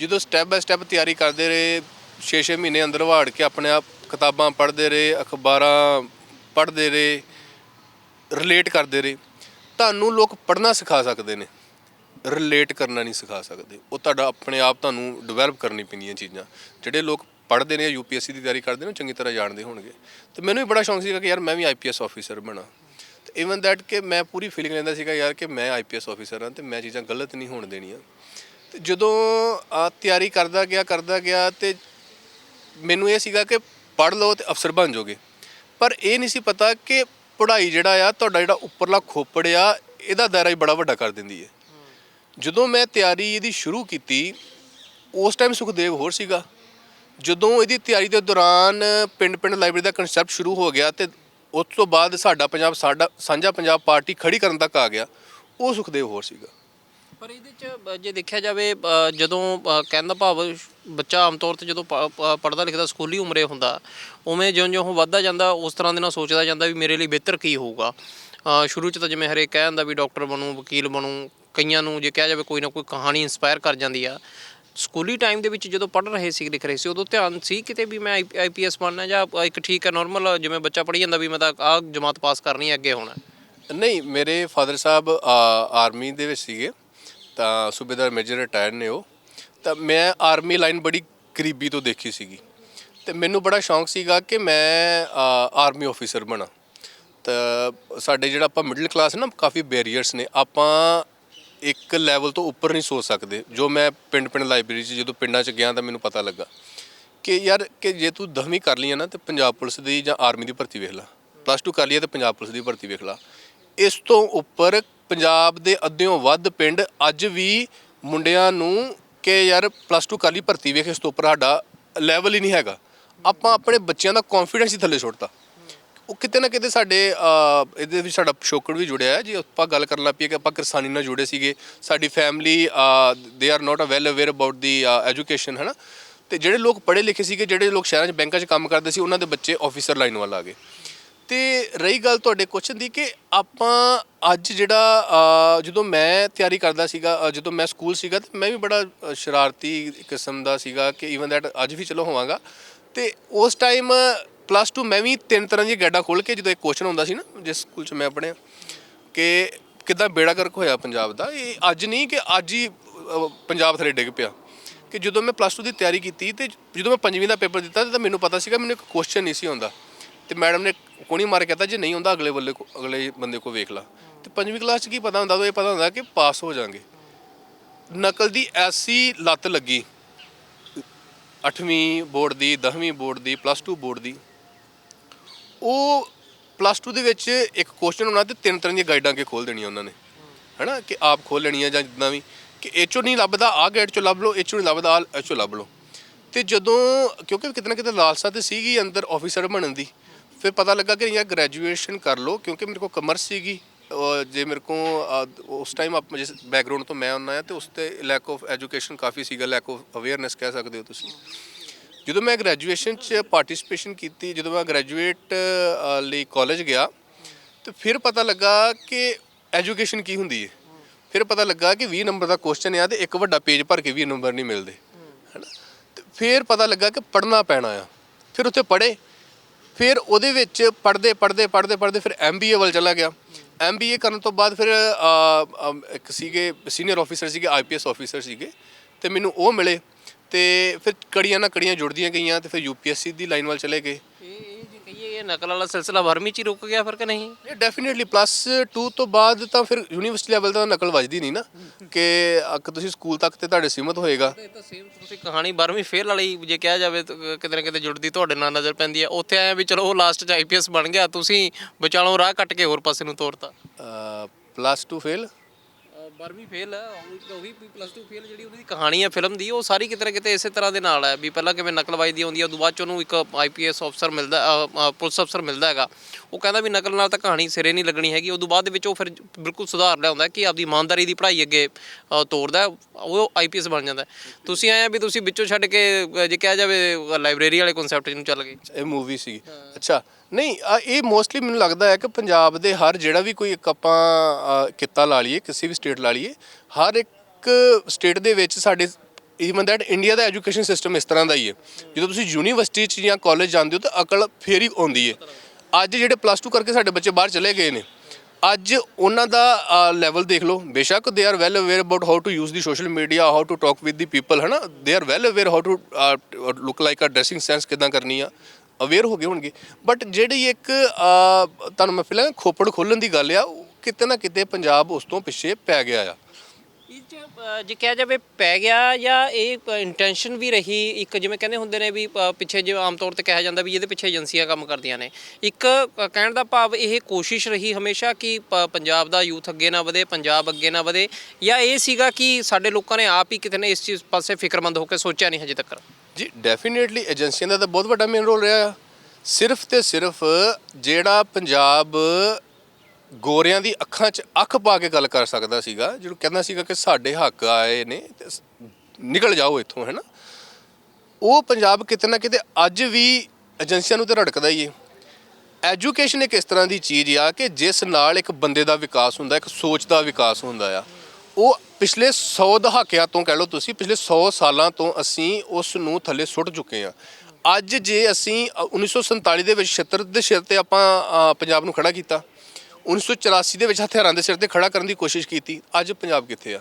ਜਦੋਂ ਸਟੈਪ ਬਾਏ ਸਟੈਪ ਤਿਆਰੀ ਕਰਦੇ ਰਹੇ 6-6 ਮਹੀਨੇ ਅੰਦਰ ਵਾੜ ਕੇ ਆਪਣੇ ਆਪ ਕਿਤਾਬਾਂ ਪੜ੍ਹਦੇ ਰਹੇ, ਅਖਬਾਰਾਂ ਪੜ੍ਹਦੇ ਰਹੇ ਰਿਲੇਟ ਕਰਦੇ ਰਹੇ, ਤੁਹਾਨੂੰ ਲੋਕ ਪੜ੍ਹਨਾ ਸਿਖਾ ਸਕਦੇ ਨੇ। ਰਿਲੇਟ ਕਰਨਾ ਨਹੀਂ ਸਿਖਾ ਸਕਦੇ। ਉਹ ਤੁਹਾਡਾ ਆਪਣੇ ਆਪ ਤੁਹਾਨੂੰ ਡਿਵੈਲਪ ਕਰਨੀ ਪੈਂਦੀਆਂ ਚੀਜ਼ਾਂ। ਜਿਹੜੇ ਲੋਕ ਪੜ੍ਹਦੇ ਨੇ ਯੂਪੀਐਸਸੀ ਦੀ ਤਿਆਰੀ ਕਰਦੇ ਨੇ, ਉਹ ਚੰਗੀ ਤਰ੍ਹਾਂ ਜਾਣਦੇ ਹੋਣਗੇ। ਤੇ ਮੈਨੂੰ ਵੀ ਬੜਾ ਸ਼ੌਂਕ ਸੀਗਾ ਕਿ ਯਾਰ ਮੈਂ ਵੀ ਆਈਪੀਐਸ ਆਫੀਸਰ ਬਣਾ। ਤੇ ਇਵਨ ਦੈਟ ਕਿ ਮੈਂ ਪੂਰੀ ਫੀਲਿੰਗ ਲੈਂਦਾ ਸੀਗਾ ਯਾਰ ਕਿ ਮੈਂ ਆਈਪੀਐਸ ਆਫੀਸਰ ਹਾਂ ਤੇ ਮੈਂ ਚੀਜ਼ਾਂ ਗਲਤ ਨਹੀਂ ਹੋਣ ਦੇਣੀਆਂ। ਤੇ ਜਦੋਂ ਤਿਆਰੀ ਕਰਦਾ ਗਿਆ ਕਰਦਾ ਗਿਆ ਤੇ ਮੈਨੂੰ ਇਹ ਸੀਗਾ ਕਿ ਪੜ੍ਹ ਲਓ ਤੇ ਅਫਸਰ ਬਣ ਜਾਓਗੇ ਪਰ ਇਹ ਨਹੀਂ ਸੀ ਪਤਾ ਕਿ ਪੜ੍ਹਾਈ ਜਿਹੜਾ ਆ, ਤੁਹਾਡਾ ਜਿਹੜਾ ਉੱਪਰਲਾ ਖੋਪੜ ਆ, ਇਹਦਾ ਦਾਇਰਾ ਹੀ ਬੜਾ ਵੱਡਾ ਕਰ ਦਿੰਦੀ ਹੈ। ਜਦੋਂ ਮੈਂ ਤਿਆਰੀ ਇਹਦੀ ਸ਼ੁਰੂ ਕੀਤੀ, ਉਸ ਟਾਈਮ ਸੁਖਦੇਵ ਹੋਰ ਸੀਗਾ। ਜਦੋਂ ਇਹਦੀ ਤਿਆਰੀ ਦੇ ਦੌਰਾਨ ਪਿੰਡ ਪਿੰਡ ਲਾਇਬ੍ਰੇਰੀ ਦਾ ਕਨਸੈਪਟ ਸ਼ੁਰੂ ਹੋ ਗਿਆ ਤੇ ਉਸ ਤੋਂ ਬਾਅਦ ਸਾਡਾ ਪੰਜਾਬ, ਸਾਡਾ ਸਾਂਝਾ ਪੰਜਾਬ ਪਾਰਟੀ ਖੜੀ ਕਰਨ ਤੱਕ ਆ ਗਿਆ, ਉਹ ਸੁਖਦੇਵ ਹੋਰ ਸੀਗਾ। ਪਰ ਇਹਦੇ ਚ ਜੇ ਦੇਖਿਆ ਜਾਵੇ ਜਦੋਂ ਕਹਿੰਦਾ ਭਾਵ, ਬੱਚਾ ਆਮ ਤੌਰ ਤੇ ਜਦੋਂ ਪੜਦਾ ਲਿਖਦਾ ਸਕੂਲੀ ਉਮਰੇ ਹੁੰਦਾ, ਉਵੇਂ ਜਿਉਂ-ਜਿਉਂ ਉਹ ਵੱਧਦਾ ਜਾਂਦਾ, ਉਸ ਤਰ੍ਹਾਂ ਦੇ ਨਾਲ ਸੋਚਦਾ ਜਾਂਦਾ ਵੀ ਮੇਰੇ ਲਈ ਬਿਹਤਰ ਕੀ ਹੋਊਗਾ। ਸ਼ੁਰੂ ਚ ਤਾਂ ਜਿਵੇਂ ਹਰੇਕ ਕਹਿ ਜਾਂਦਾ ਵੀ ਡਾਕਟਰ ਬਣੂ, ਵਕੀਲ ਬਣੂ, ਕਈਆਂ ਨੂੰ ਜੇ ਕਿਹਾ ਜਾਵੇ ਕੋਈ ਨਾ ਕੋਈ ਕਹਾਣੀ ਇਨਸਪਾਇਰ ਕਰ ਜਾਂਦੀ ਆ। ਸਕੂਲੀ ਟਾਈਮ ਦੇ ਵਿੱਚ ਜਦੋਂ ਪੜ੍ਹ ਰਹੇ ਸੀ, ਲਿਖ ਰਹੇ ਸੀ, ਉਦੋਂ ਧਿਆਨ ਸੀ ਕਿਤੇ ਵੀ ਮੈਂ ਆਈਪੀਐਸ ਬਣਨਾ ਜਾਂ ਇੱਕ ਠੀਕ ਹੈ ਨਾਰਮਲ ਜਿਵੇਂ ਬੱਚਾ ਪੜ੍ਹੀ ਜਾਂਦਾ ਵੀ ਮੈਂ ਤਾਂ ਆਹ ਜਮਾਤ ਪਾਸ ਕਰਨੀ ਹੈ ਅੱਗੇ ਹੋਣਾ? ਨਹੀਂ, ਮੇਰੇ ਫਾਦਰ ਸਾਹਿਬ ਆਰਮੀ ਦੇ ਵਿੱਚ ਸੀਗੇ। ਤਾਂ ਸੂਬੇਦਾਰ ਮੇਜਰ ਰਿਟਾਇਰ ਨੇ ਉਹ। ਤਾਂ ਮੈਂ ਆਰਮੀ ਲਾਈਨ ਬੜੀ ਕਰੀਬੀ ਤੋਂ ਦੇਖੀ ਸੀਗੀ। ਤੇ ਮੈਨੂੰ ਬੜਾ ਸ਼ੌਂਕ ਸੀਗਾ ਕਿ ਮੈਂ ਆਰਮੀ ਆਫੀਸਰ ਬਣਾ। ਤਾਂ ਸਾਡੇ ਜਿਹੜਾ ਆਪਾਂ ਮਿਡਲ ਕਲਾਸ ਨਾ, ਕਾਫੀ ਬੈਰੀਅਰਸ ਨੇ। ਆਪਾਂ ਇੱਕ ਲੈਵਲ ਤੋਂ ਉੱਪਰ ਨਹੀਂ ਸੋਚ ਸਕਦੇ। ਜੋ ਮੈਂ ਪਿੰਡ ਪਿੰਡ ਲਾਇਬ੍ਰੇਰੀ 'ਚ ਜਦੋਂ ਪਿੰਡਾਂ 'ਚ ਗਿਆ ਤਾਂ ਮੈਨੂੰ ਪਤਾ ਲੱਗਾ ਕਿ ਯਾਰ ਕਿ ਜੇ ਤੂੰ 10ਵੀਂ ਕਰ ਲਈ ਹੈ ਨਾ, ਤੇ ਪੰਜਾਬ ਪੁਲਿਸ ਦੀ ਜਾਂ ਆਰਮੀ ਦੀ ਭਰਤੀ ਵੇਖ ਲੈ। ਪਲੱਸ 2 ਕਰ ਲਈ ਹੈ ਤੇ ਪੰਜਾਬ ਪੁਲਿਸ ਦੀ ਭਰਤੀ ਵੇਖ ਲੈ। ਇਸ ਤੋਂ ਉੱਪਰ ਪੰਜਾਬ ਦੇ ਅੱਧਿਓਂ ਵੱਧ ਪਿੰਡ ਅੱਜ ਵੀ ਮੁੰਡਿਆਂ ਨੂੰ ਕਿ ਯਾਰ ਪਲੱਸ 2 ਕਰ ਲਈ ਭਰਤੀ ਵੇਖ ਇਸ ਤੋਂ ਉੱਪਰ ਸਾਡਾ ਲੈਵਲ ਹੀ ਨਹੀਂ ਹੈਗਾ। ਆਪਾਂ ਆਪਣੇ ਬੱਚਿਆਂ ਦਾ ਕੌਨਫੀਡੈਂਸ ਹੀ ਥੱਲੇ ਸੁੱਟਤਾ। ਉਹ ਕਿਤੇ ਨਾ ਕਿਤੇ ਸਾਡੇ ਇਹਦੇ ਵਿੱਚ ਸਾਡਾ ਪਿਛੋਕੜ ਵੀ ਜੁੜਿਆ ਹੈ। ਜੀ ਆਪਾਂ ਗੱਲ ਕਰਨ ਲੱਗ ਪਈਏ ਕਿ ਆਪਾਂ ਕਿਸਾਨੀ ਨਾਲ ਜੁੜੇ ਸੀਗੇ, ਸਾਡੀ family they are not well aware about the education ਹੈ ਨਾ ਤੇ ਜਿਹੜੇ ਲੋਕ ਪੜ੍ਹੇ ਲਿਖੇ ਸੀਗੇ, ਜਿਹੜੇ ਲੋਕ ਸ਼ਹਿਰਾਂ 'ਚ ਬੈਂਕਾਂ 'ਚ ਕੰਮ ਕਰਦੇ ਸੀ, ਉਹਨਾਂ ਦੇ ਬੱਚੇ ਆਫੀਸਰ ਲਾਈਨ ਵੱਲ ਆ ਗਏ। ਤੇ ਰਹੀ ਗੱਲ ਤੁਹਾਡੇ ਕੁਐਸਚਨ ਦੀ ਕਿ ਆਪਾਂ ਅੱਜ ਜਿਹੜਾ ਜਦੋਂ ਮੈਂ ਤਿਆਰੀ ਕਰਦਾ ਸੀਗਾ ਜਦੋਂ ਮੈਂ ਸਕੂਲ ਸੀਗਾ ਤੇ ਮੈਂ ਵੀ ਬੜਾ ਸ਼ਰਾਰਤੀ ਕਿਸਮ ਦਾ ਸੀਗਾ ਕਿ ਇਵਨ ਦੈਟ ਅੱਜ ਵੀ ਚਲੋ ਹੋਵਾਂਗਾ। ਤੇ ਉਸ ਟਾਈਮ ਪਲੱਸ 2 ਮੈਂ ਵੀ ਤਿੰਨ ਤਰ੍ਹਾਂ ਦੀਆਂ ਗੈਡਾਂ ਖੋਲ ਕੇ ਜਦੋਂ ਇੱਕ ਕੁਐਸਚਨ ਹੁੰਦਾ ਸੀ ਨਾ, ਜਿਸ ਸਕੂਲ 'ਚ ਮੈਂ ਪੜ੍ਹਿਆ ਕਿ ਕਿਦਾਂ ਬੇੜਾ ਕਰਕ ਹੋਇਆ ਪੰਜਾਬ ਦਾ, ਇਹ ਅੱਜ ਨਹੀਂ ਕਿ ਅੱਜ ਹੀ ਪੰਜਾਬ ਥੱਲੇ ਡਿੱਗ ਪਿਆ। ਕਿ ਜਦੋਂ ਮੈਂ ਪਲੱਸ 2 ਦੀ ਤਿਆਰੀ ਕੀਤੀ ਤੇ ਜਦੋਂ ਮੈਂ ਪੰਜਵੀਂ ਦਾ ਪੇਪਰ ਦਿੱਤਾ ਤਾਂ ਮੈਨੂੰ ਪਤਾ ਸੀਗਾ ਮੈਨੂੰ ਇੱਕ ਕੁਐਸਚਨ ਨਹੀਂ ਸੀ ਆਉਂਦਾ। ਤੇ ਮੈਡਮ ਨੇ ਕੋਣੀ ਮਾਰ ਕੇ ਕਹਤਾ, ਜੇ ਨਹੀਂ ਹੁੰਦਾ ਅਗਲੇ ਬੱਲੇ ਕੋ ਅਗਲੇ ਬੰਦੇ ਕੋ ਵੇਖ ਲਾ। ਤੇ ਪੰਜਵੀਂ ਕਲਾਸ 'ਚ ਕੀ ਪਤਾ ਹੁੰਦਾ ਉਹ ਇਹ ਪਤਾ ਹੁੰਦਾ ਕਿ ਪਾਸ ਹੋ ਜਾਾਂਗੇ ਨਕਲ ਦੀ ਐਸੀ ਲੱਤ ਲੱਗੀ। 8ਵੀਂ ਬੋਰਡ ਦੀ 10ਵੀਂ ਬੋਰਡ ਦੀ ਪਲੱਸ 2 ਬੋਰਡ ਦੀ। ਉਹ ਪਲੱਸ 2 ਦੇ ਵਿੱਚ ਇੱਕ ਕੁਐਸਚਨ ਹੋਣਾ ਤੇ ਤਿੰਨ ਤਰ੍ਹਾਂ ਦੀਆਂ ਗਾਈਡਾਂ ਕੇ ਖੋਲ ਦੇਣੀਆਂ ਉਹਨਾਂ ਨੇ। ਹੈਨਾ? ਕਿ ਆਪ ਖੋਲ ਲੈਣੀਆਂ ਜਾਂ ਜਿੱਦਾਂ ਵੀ। ਕਿ ਇਹ 'ਚੋਂ ਨਹੀਂ ਲੱਭਦਾ ਆ ਗੇਟ ਚੋਂ ਲੱਭ ਲਓ, ਇਹ 'ਚੋਂ ਨਹੀਂ ਲੱਭਦਾ ਆ ਚੋਂ ਲੱਭ ਲਓ। ਤੇ ਜਦੋਂ, ਕਿਉਂਕਿ ਕਿਤੇ ਨਾ ਕਿਤੇ ਲਾਲਸਾ ਤੇ ਸੀਗੀ ਅੰਦਰ ਆਫੀਸਰ ਬਣਨ ਦੀ। ਫਿਰ ਪਤਾ ਲੱਗਾ ਕਿ ਯਾਰ ਗ੍ਰੈਜੂਏਸ਼ਨ ਕਰ ਲਓ, ਕਿਉਂਕਿ ਮੇਰੇ ਕੋਲ ਕਮਰਸ ਸੀਗੀ। ਜੇ ਮੇਰੇ ਕੋ ਉਸ ਟਾਈਮ ਆਪ ਜਿਸ ਬੈਕਗ੍ਰਾਉਂਡ ਤੋਂ ਮੈਂ ਆਉਣਾ ਹੈ ਤੇ ਉਸ ਤੇ ਲੈਕ ਆਫ ਐਜੂਕੇਸ਼ਨ ਕਾਫੀ ਸੀਗਾ ਲੈਕ ਆਫ ਅਵੇਅਰਨੈਸ ਕਹਿ ਸਕਦੇ ਹੋ ਤੁਸੀਂ। ਜਦੋਂ ਮੈਂ ਗ੍ਰੈਜੂਏਸ਼ਨ ਚ ਪਾਰਟਿਸਿਪੇਸ਼ਨ ਕੀਤੀ, ਜਦੋਂ ਮੈਂ ਗ੍ਰੈਜੂਏਟ ਲਈ ਕਾਲਜ ਗਿਆ, ਤੇ ਫਿਰ ਪਤਾ ਲੱਗਾ ਕਿ ਐਜੂਕੇਸ਼ਨ ਕੀ ਹੁੰਦੀ ਹੈ ਫਿਰ ਪਤਾ ਲੱਗਾ ਕਿ 20 ਨੰਬਰ ਦਾ ਕੁਐਸਚਨ ਆ, ਤੇ ਇੱਕ ਵੱਡਾ ਪੇਜ ਭਰ ਕੇ 20 ਨੰਬਰ ਨਹੀਂ ਮਿਲਦੇ। ਹੈਨਾ? ਤੇ ਫਿਰ ਪਤਾ ਲੱਗਾ ਕਿ ਪੜ੍ਹਨਾ ਪੈਣਾ ਆ। ਫਿਰ ਉੱਥੇ ਪੜ੍ਹੇ। ਫਿਰ ਉਹਦੇ ਵਿੱਚ ਪੜ੍ਹਦੇ ਪੜ੍ਹਦੇ ਪੜ੍ਹਦੇ ਪੜ੍ਹਦੇ ਫਿਰ ਐਮਬੀਏ ਵੱਲ ਚਲਾ ਗਿਆ। ਐਮਬੀਏ ਕਰਨ ਤੋਂ ਬਾਅਦ ਫਿਰ ਇੱਕ ਸੀਗੇ ਸੀਨੀਅਰ ਆਫੀਸਰ ਸੀਗੇ ਆਈਪੀਐਸ ਆਫੀਸਰ ਸੀਗੇ। ਤੇ ਮੈਨੂੰ ਉਹ ਮਿਲੇ ਤੇ ਫਿਰ ਕੜੀਆਂ ਨਾਲ ਕੜੀਆਂ ਜੁੜਦੀਆਂ ਗਈਆਂ ਤੇ ਫਿਰ ਯੂਪੀਐਸਸੀ ਦੀ ਲਾਈਨ ਵੱਲ ਚਲੇ ਗਏ। ਇਹ ਨਕਲ ਵਾਲਾ ਸਿਲਸਿਲਾ ਵਰਮੀ ਚ ਹੀ ਰੁਕ ਗਿਆ ਫਿਰ ਕਿ ਨਹੀਂ? ਇਹ ਡੈਫੀਨਿਟਲੀ ਪਲੱਸ 2 ਤੋਂ ਬਾਅਦ ਤਾਂ ਫਿਰ ਯੂਨੀਵਰਸਿਟੀ ਲੈਵਲ ਦਾ ਨਕਲ ਵੱਜਦੀ ਨਹੀਂ ਨਾ ਕਿ ਅਕ ਤੁਸੀਂ ਸਕੂਲ ਤੱਕ ਤੇ ਤੁਹਾਡੇ ਸੀਮਤ ਹੋਏਗਾ। ਇਹ ਤਾਂ ਸੇਮ ਤੁਸੀਂ ਕਹਾਣੀ 12ਵੀਂ ਫੇਲ ਵਾਲੀ ਜੇ ਕਿਹਾ ਜਾਵੇ ਤਾਂ ਕਿਤੇ ਨਾ ਕਿਤੇ ਜੁੜਦੀ ਤੁਹਾਡੇ ਨਾਲ ਨਜ਼ਰ ਪੈਂਦੀ ਹੈ। ਉੱਥੇ ਆਇਆ ਵੀ ਚਲੋ ਉਹ ਲਾਸਟ 'ਚ ਆਈਪੀਐਸ ਬਣ ਗਿਆ ਤੁਸੀਂ ਵਿਚਾਲੋਂ ਰਾਹ ਕੱਟ ਕੇ ਹੋਰ ਪਾਸੇ ਨੂੰ ਤੋਰਤਾ। ਪਲੱਸ 2 ਫੇਲ 12ਵੀਂ ਫੇਲ ਉਹੀ ਪਲੱਸ 2 ਫੇਲ ਜਿਹੜੀ ਉਹਦੀ ਕਹਾਣੀ ਹੈ ਫਿਲਮ ਦੀ ਉਹ ਸਾਰੀ ਕਿਤੇ ਨਾ ਕਿਤੇ ਇਸੇ ਤਰ੍ਹਾਂ ਦੇ ਨਾਲ ਹੈ ਵੀ ਪਹਿਲਾਂ ਕਿਵੇਂ ਨਕਲਬਾਜ਼ੀ ਦੀ ਆਉਂਦੀ ਹੈ ਉਦੋਂ ਬਾਅਦ ਚ ਉਹਨੂੰ ਇੱਕ ਆਈਪੀਐਸ ਅਫਸਰ ਮਿਲਦਾ ਅ, ਅ, ਪੁਲਿਸ ਅਫਸਰ ਮਿਲਦਾ ਹੈਗਾ। ਉਹ ਕਹਿੰਦਾ ਵੀ ਨਕਲ ਨਾਲ ਤਾਂ ਕਹਾਣੀ ਸਿਰੇ ਨਹੀਂ ਲੱਗਣੀ ਹੈਗੀ ਉਦੋਂ ਬਾਅਦ ਦੇ ਵਿੱਚ ਉਹ ਫਿਰ ਬਿਲਕੁਲ ਸੁਧਾਰ ਲਿਆਉਂਦਾ ਕਿ ਆਪਦੀ ਇਮਾਨਦਾਰੀ ਦੀ ਪੜ੍ਹਾਈ ਅੱਗੇ ਅ, ਤੋਰਦਾ ਹੈ, ਉਹ ਆਈਪੀਐਸ ਬਣ ਜਾਂਦਾ ਹੈ। ਤੁਸੀਂ ਆਏ ਆ ਵੀ ਤੁਸੀਂ ਵਿੱਚੋਂ ਛੱਡ ਕੇ ਅ, ਜੇ ਕਿਹਾ ਜਾਵੇ ਲਾਇਬ੍ਰੇਰੀ ਵਾਲੇ ਕਨਸੈਪਟ ਨੂੰ ਚੱਲ ਗਏ। ਇਹ ਮੂਵੀ ਸੀ ਅੱਛਾ ਨਹੀਂ ਅ, ਇਹ ਮੋਸਟਲੀ ਮੈਨੂੰ ਲੱਗਦਾ ਹੈ ਕਿ ਪੰਜਾਬ ਦੇ ਹਰ ਜਿਹੜਾ ਵੀ ਕੋਈ ਇੱਕ ਆਪਾਂ ਅ, ਕਿੱਤਾ ਲਾ ਲਈਏ ਕਿਸੇ ਵੀ ਸਟੇਟ ਲਾ ਲਈਏ ਹਰ ਇੱਕ ਸਟੇਟ ਦੇ ਵਿੱਚ ਸਾਡੇ ਈਵਨ ਦੈਟ ਇੰਡੀਆ ਦਾ ਐਜੂਕੇਸ਼ਨ ਸਿਸਟਮ ਇਸ ਤਰ੍ਹਾਂ ਦਾ ਹੀ ਹੈ। ਜਦੋਂ ਤੁਸੀਂ ਯੂਨੀਵਰਸਿਟੀ 'ਚ ਜਾਂ ਕਾਲਜ ਜਾਂਦੇ ਹੋ ਤਾਂ ਅਕਲ ਫੇਰ ਹੀ ਆਉਂਦੀ ਹੈ। ਅੱਜ ਜਿਹੜੇ ਪਲੱਸ 2 ਕਰਕੇ ਸਾਡੇ ਬੱਚੇ ਬਾਹਰ ਚਲੇ ਗਏ ਨੇ ਅੱਜ ਉਹਨਾਂ ਦਾ ਲੈਵਲ ਦੇਖ ਲਓ। ਬੇਸ਼ੱਕ they are well aware about how to use the social media how to talk with the people ਹਨਾ? They are well aware how to look like a dressing sense ਕਿਦਾਂ ਕਰਨੀ ਆ। ਅਵੇਅਰ ਹੋ ਗਏ ਹੋਣਗੇ। ਬਟ ਜਿਹੜੀ ਇੱਕ ਅਹ, ਤੁਹਾਨੂੰ ਮੈਂ ਫਿਲਾਂ ਖੋਪੜ ਖੋਲਣ ਦੀ ਗੱਲ ਆ ਉਹ ਕਿਤੇ ਨਾ ਕਿਤੇ ਪੰਜਾਬ ਉਸ ਤੋਂ ਪਿੱਛੇ ਪੈ ਗਿਆ ਆ। ਇਹ 'ਚ, ਅ, ਜੇ ਕਿਹਾ ਜਾਵੇ ਪੈ ਗਿਆ ਜਾਂ ਇਹ ਇੰਟੈਂਸ਼ਨ ਵੀ ਰਹੀ ਇੱਕ ਜਿਵੇਂ ਕਹਿੰਦੇ ਹੁੰਦੇ ਨੇ ਵੀ ਅ, ਪਿੱਛੇ ਜਿਵੇਂ ਆਮ ਤੌਰ ਤੇ ਕਿਹਾ ਜਾਂਦਾ ਵੀ ਇਹਦੇ ਪਿੱਛੇ ਏਜੰਸੀਆਂ ਕੰਮ ਕਰਦੀਆਂ ਨੇ। ਇੱਕ ਅ, ਕਹਿਣ ਦਾ ਭਾਵ ਇਹ ਕੋਸ਼ਿਸ਼ ਰਹੀ ਹਮੇਸ਼ਾ ਕਿ ਪ- ਪੰਜਾਬ ਦਾ ਯੂਥ ਅੱਗੇ ਨਾ ਵਧੇ ਪੰਜਾਬ ਅੱਗੇ ਨਾ ਵਧੇ। ਜਾਂ ਇਹ ਸੀਗਾ ਕਿ ਸਾਡੇ ਲੋਕਾਂ ਨੇ ਆਪ ਹੀ ਕਿਤੇ ਨਾ ਇਸ ਚੀਜ਼ ਪਾਸੇ ਫਿਕਰਮੰਦ ਹੋ ਕੇ ਸੋਚਿਆ ਨਹੀਂ ਹਜੇ ਤੱਕ। ਜੀ ਡੈਫੀਨੇਟਲੀ ਏਜੰਸੀਆਂ ਦਾ ਤਾਂ ਬਹੁਤ ਵੱਡਾ ਮੇਨ ਰੋਲ ਰਿਹਾ ਆ। ਸਿਰਫ ਤੇ ਸਿਰਫ ਜਿਹੜਾ ਪੰਜਾਬ ਗੋਰਿਆਂ ਦੀ ਅੱਖਾਂ 'ਚ ਅੱਖ ਪਾ ਕੇ ਗੱਲ ਕਰ ਸਕਦਾ ਸੀਗਾ, ਜਿਹਨੂੰ ਕਹਿੰਦਾ ਸੀਗਾ ਕਿ ਸਾਡੇ ਹੱਕ ਆਏ ਨੇ ਤੇ ਨਿਕਲ ਜਾਓ ਇੱਥੋਂ ਹੈ ਨਾ ਉਹ ਪੰਜਾਬ ਕਿਤੇ ਨਾ ਕਿਤੇ ਅੱਜ ਵੀ ਏਜੰਸੀਆਂ ਨੂੰ ਤੇ ਰੜਕਦਾ ਹੀ ਹੈ ਐਜੂਕੇਸ਼ਨ ਇੱਕ ਇਸ ਤਰ੍ਹਾਂ ਦੀ ਚੀਜ਼ ਆ ਕਿ ਜਿਸ ਨਾਲ ਇੱਕ ਬੰਦੇ ਦਾ ਵਿਕਾਸ ਹੁੰਦਾ, ਇੱਕ ਸੋਚ ਦਾ ਵਿਕਾਸ ਹੁੰਦਾ ਆ। ਉਹ ਪਿਛਲੇ 100 ਦਹਾਕਿਆਂ ਤੋਂ ਕਹਿ ਲਓ ਤੁਸੀਂ ਪਿਛਲੇ 100 ਸਾਲਾਂ ਤੋਂ ਅਸੀਂ ਉਸ ਨੂੰ ਥੱਲੇ ਸੁੱਟ ਚੁੱਕੇ ਆ ਅੱਜ ਜੇ ਅਸੀਂ ਅ, 1947 ਦੇ ਵਿੱਚ ਛੇਤਰ ਦੇ ਸਿਰ ਤੇ ਆਪਾਂ ਪੰਜਾਬ ਨੂੰ ਖੜਾ ਕੀਤਾ 1984 ਦੇ ਵਿੱਚ ਹਥਿਆਰਾਂ ਦੇ ਸਿਰ ਤੇ ਖੜਾ ਕਰਨ ਦੀ ਕੋਸ਼ਿਸ਼ ਕੀਤੀ ਅੱਜ ਪੰਜਾਬ ਕਿੱਥੇ ਆ?